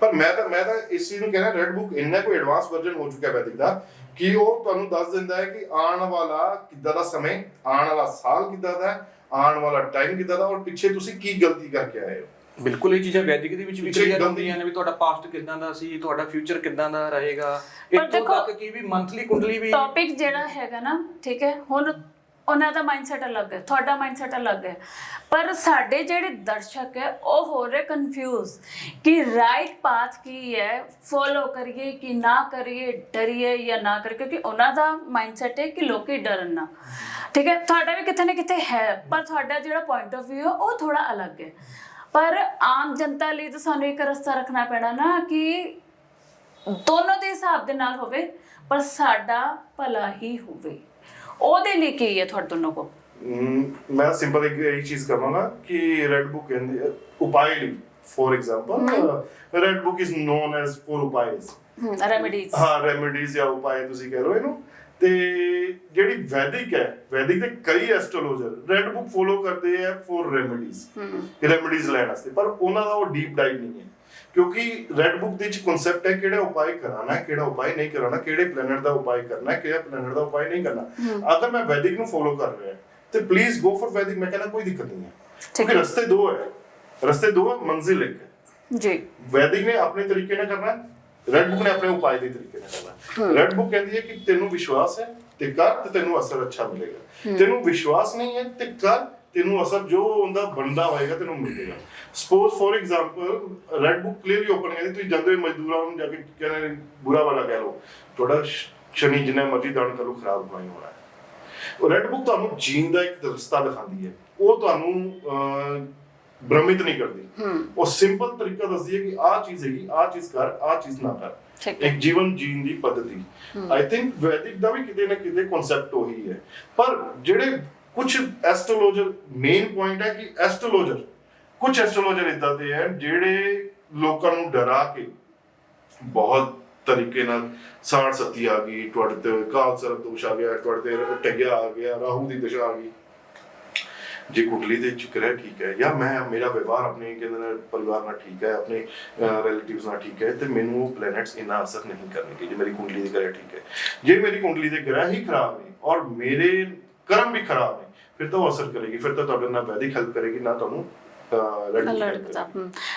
ਪਰ ਮੈਂ ਤਾਂ ਮੈਂ ਤਾਂ ਇਸ ਚੀਜ਼ ਨੂੰ ਕਹਿਣਾ ਰੈਡ ਬੁੱਕ ਇੰਨਾ ਕੋਈ ਐਡਵਾਂਸ ਵਰਜ਼ਨ ਹੋ ਚੁੱਕਾ ਹੈ ਵੈਦਿਕ ਦਾ ਕਿ ਉਹ ਤੁਹਾਨੂੰ ਦੱਸ ਦਿੰਦਾ ਹੈ ਕਿ ਆਉਣ ਵਾਲਾ ਕਿੱਦਾਂ ਦਾ ਸਮੇਂ ਆਉਣ ਵਾਲਾ ਸਾਲ ਕਿੱਦਾਂ ਦਾ ਹੈ ਆਉਣ ਵਾਲਾ ਟਾਈਮ ਕਿੱਦਾਂ ਦਾ ਔਰ ਪਿੱਛੇ ਤੁਸੀਂ ਕੀ ਗਲਤੀ ਕਰਕੇ ਆਏ ਹੋ? ਬਿਲਕੁਲ ਇਹ ਚੀਜ਼ਾਂ ਵੈਦਿਕ ਦੇ ਵਿੱਚ ਵੀ ਕਲੀਅਰ ਹੁੰਦੀਆਂ ਨੇ ਵੀ ਤੁਹਾਡਾ ਪਾਸਟ ਕਿਦਾਂ ਦਾ ਸੀ ਤੁਹਾਡਾ ਫਿਊਚਰ ਕਿਦਾਂ ਦਾ ਰਹੇਗਾ। ਇੱਥੋਂ ਤੱਕ ਕਿ ਵੀ ਮੰਥਲੀ ਕੁੰਡਲੀ ਵੀ ਟੌਪਿਕ ਜਿਹੜਾ ਹੈਗਾ ਨਾ ਠੀਕ ਹੈ ਹੁਣ ਉਹਨਾਂ ਦਾ ਮਾਈਂਡਸੈਟ ਅਲੱਗ ਹੈ, ਤੁਹਾਡਾ ਮਾਈਂਡਸੈਟ ਅਲੱਗ ਹੈ। ਪਰ ਸਾਡੇ ਜਿਹੜੇ ਦਰਸ਼ਕ ਹੈ, ਉਹ ਹੋ ਰਹੇ ਕਨਫਿਊਜ਼ ਕਿ ਰਾਈਟ ਪਾਥ ਕੀ ਹੈ ਫੋਲੋ ਕਰੀਏ ਕਿ ਨਾ ਕਰੀਏ, ਡਰੀਏ ਜਾਂ ਨਾ ਕਰੀਏ, ਕਿਉਂਕਿ ਉਹਨਾਂ ਦਾ ਮਾਈਂਡਸੈਟ ਹੈ ਕਿ ਲੋਕੀ ਡਰਨ ਨਾ। ਠੀਕ ਹੈ, ਤੁਹਾਡਾ ਵੀ ਕਿਤੇ ਨਾ ਕਿਤੇ ਹੈ, ਪਰ ਤੁਹਾਡਾ ਜਿਹੜਾ ਪੁਆਇੰਟ ਆਫ View ਹੈ, ਉਹ ਥੋੜਾ ਅਲੱਗ ਹੈ। ਪਰ ਆਮ ਜਨਤਾ ਲਈ ਤਾਂ ਸਾਨੂੰ ਇੱਕ ਰਸਤਾ ਰੱਖਣਾ ਪੈਣਾ ਨਾ ਕਿ ਦੋਨੋਂ ਦੇ ਹਿਸਾਬ ਦੇ ਨਾਲ ਹੋਵੇ, ਪਰ ਸਾਡਾ ਭਲਾ ਹੀ ਹੋਵੇ। ਉਹਦੇ ਲਈ ਕੀ ਹੈ ਤੁਹਾਡੇ ਦੋਨੋਂ ਕੋ ਮੈਂ ਸਿੰਪਲ ਇੱਕ ਇਹ ਚੀਜ਼ ਕਹਾਂਗਾ ਕਿ ਰੈਡ ਬੁੱਕ ਕਹਿੰਦੀ ਹੈ ਉਪਾਏ ਲਈ for example red book is known as for ਉਪਾਇਸ remedies ਹਾਂ ਰੈਮੇਡੀਜ਼ ਜਾਂ ਉਪਾਏ ਤੁਸੀਂ ਕਹਿ ਲਓ ਇਹਨੂੰ। ਤੇ ਜਿਹੜੀ ਵੈਦਿਕ ਹੈ ਵੈਦਿਕ ਦੇ ਕਈ ਐਸਟ੍ਰੋਲੋਜਰ ਰੈਡ ਬੁੱਕ ਫੋਲੋ ਕਰਦੇ ਆ ਫॉर ਰੈਮੇਡੀਜ਼ ਰੈਮੇਡੀਜ਼ ਲੈਣ ਵਾਸਤੇ। ਪਰ ਉਹਨਾਂ ਦਾ ਉਹ ਡੀਪ ਡਾਈਵ ਨਹੀਂ ਹੈ। ਕਿਉਂਕਿ ਰੈਡ ਬੁੱਕ ਦੇ ਵਿੱਚ ਕਨਸੈਪਟ ਹੈ ਕਿਹੜਾ ਉਪਾਏ ਕਰਾਣਾ ਹੈ ਕਿਹੜਾ ਉਪਾਏ ਨਹੀਂ ਕਰਾਣਾ ਕਿਹੜੇ ਪਲੈਨਟ ਦਾ ਉਪਾਏ ਕਰਨਾ ਹੈ ਕਿਹੜਾ ਪਲੈਨਟ ਦਾ ਉਪਾਏ ਨਹੀਂ ਕਰਨਾ। ਅਗਰ ਮੈਂ ਵੈਦਿਕ ਨੂੰ ਫੋਲੋ ਕਰ ਰਿਹਾ ਤੇ ਪਲੀਜ਼ ਗੋ ਫॉर ਵੈਦਿਕ ਮੈਂ ਕਹਿੰਦਾ ਕੋਈ ਦਿੱਕਤ ਨਹੀਂ ਹੈ। ਕਿਉਂਕਿ ਰਸਤੇ ਦੋ ਹੈ। ਰਸਤੇ ਦੋ ਹੈ ਮੰਜ਼ਿਲ ਇੱਕ ਹੈ। ਜੀ। ਵੈਦਿਕ ਨੇ ਆਪਣੇ ਤਰੀਕੇ ਨਾਲ ਕਰਨਾ ਰੈਡ ਬੁੱਕ ਨੇ ਆਪਣੇ ਉਪਾਏ ਦੇ ਤਰੀਕੇ ਨਾਲ ਕਰਨਾ। ਰੈਡ ਬੁੱਕ ਕਹਿੰਦੀ ਹੈ ਕਿ ਤੈਨੂੰ ਵਿਸ਼ਵਾਸ ਹੈ ਤੇ ਕਰ ਤੇ ਤੈਨੂੰ ਅਸਰ ਅੱਛਾ ਮਿਲੇਗਾ। ਤੈਨੂੰ ਵਿਸ਼ਵਾਸ ਨਹੀਂ ਹੈ ਤੇ ਕਰ ਤੈਨੂੰ ਅਸਰ ਜੋ ਹੁੰਦਾ ਬਣਦਾ ਹੋਏਗਾ ਤੈਨੂੰ ਮਿਲੇਗਾ। Suppose for example red book clearly open ਕਹਿੰਦੀ ਤੁਸੀਂ ਜਾਂਦੇ ਮਜ਼ਦੂਰਾਂ ਨੂੰ ਜਾ ਕੇ ਕਹਿੰਦੇ ਬੁਰਾ ਵਾਲਾ ਕਹਿ ਲਓ ਤੁਹਾਡਾ ਸ਼ਨੀ ਜਿੰਨਾ ਮਰਜ਼ੀ ਦਾਨ ਕਰ ਖਰਾਬ ਹੋਣਾ ਹੀ ਹੋਣਾ ਹੈ। ਉਹ ਰੈਡ ਬੁੱਕ ਤੁਹਾਨੂੰ ਜੀਣ ਦਾ ਇੱਕ ਰਸਤਾ ਦਿਖਾਉਂਦੀ ਹੈ। ਉਹ ਤੁਹਾਨੂੰ ਭ੍ਰਮਿਤ ਨਹੀਂ ਕਰਦੀ। ਉਹ ਸਿੰਪਲ ਤਰੀਕਾ ਦੱਸਦੀ ਹੈ ਕਿ ਆਹ ਚੀਜ਼ ਹੈਗੀ ਆਹ ਚੀਜ਼ ਕਰ ਆਹ ਚੀਜ਼ ਨਾ ਕਰ। ਹੈ। ਇੱਕ ਜੀਵਨ ਜੀਣ ਦੀ ਪद्धਤੀ ਆਈ ਥਿੰਕ ਵੈਦਿਕ ਦਾ ਵੀ ਕਿਤੇ ਨਾ ਕਿਤੇ ਕਨਸੈਪਟ ਉਹੀ ਹੈ। ਪਰ ਜਿਹੜੇ ਕੁਝ ਐਸਟ੍ਰੋਲੋਜਰ ਮੇਨ ਪੁਆਇੰਟ ਹੈ ਕਿ ਐਸਟ੍ਰੋਲੋਜਰ ਕੁਝ ਐਸਟ੍ਰੋਲੋਜਰ ਇਦਾਂ ਦੇ ਹੈ ਜਿਹੜੇ ਲੋਕਾਂ ਨੂੰ ਡਰਾ ਕੇ ਬਹੁਤ ਤਰੀਕੇ ਨਾਲ ਸਾੜ ਸਤੀ ਆ ਗਈ, ਤੁਹਾਡੇ ਤੇ ਕਾਲ ਸਰਬ ਦੋਸ਼ ਆ ਗਿਆ, ਤੁਹਾਡੇ ਤੇ ਟੱਗਿਆ ਆ ਗਿਆ, ਰਾਹੂ ਦੀ ਦਸ਼ਾ ਆ ਗਈ। ਜੇ ਕੁੰਡਲੀ ਦੇ ਜ਼ਿਕਰ ਹੈ ਠੀਕ ਹੈ ਜਾਂ ਮੈਂ, ਮੇਰਾ ਵਿਵਹਾਰ ਆਪਣੇ ਕਹਿੰਦੇ ਨੇ ਪਰਿਵਾਰ ਨਾਲ ਠੀਕ ਹੈ, ਆਪਣੇ ਰਿਲੇਟਿਵਸ ਨਾਲ ਠੀਕ ਹੈ, ਤੇ ਮੈਨੂੰ ਉਹ ਪਲੈਨਟਸ ਇੰਨਾ ਅਸਰ ਨਹੀਂ ਕਰਨਗੇ, ਜੇ ਮੇਰੀ ਕੁੰਡਲੀ ਦੇ ਗ੍ਰਹਿ ਠੀਕ ਹੈ। ਜੇ ਮੇਰੀ ਕੁੰਡਲੀ ਦੇ ਗ੍ਰਹਿ ਹੀ ਖਰਾਬ ਨੇ ਔਰ ਮੇਰੇ ਕਰਮ ਵੀ ਖਰਾਬ ਨੇ ਫਿਰ ਤਾਂ ਉਹ ਅਸਰ ਕਰੇਗੀ ਫਿਰ ਤਾਂ ਤੁਹਾਡੇ ਨਾਲ ਵੈਦਿਕ ਹੈਲਪ ਕਰੇਗੀ ਨਾ ਤੁਹਾਨੂੰ ਦਾ ਹਮ।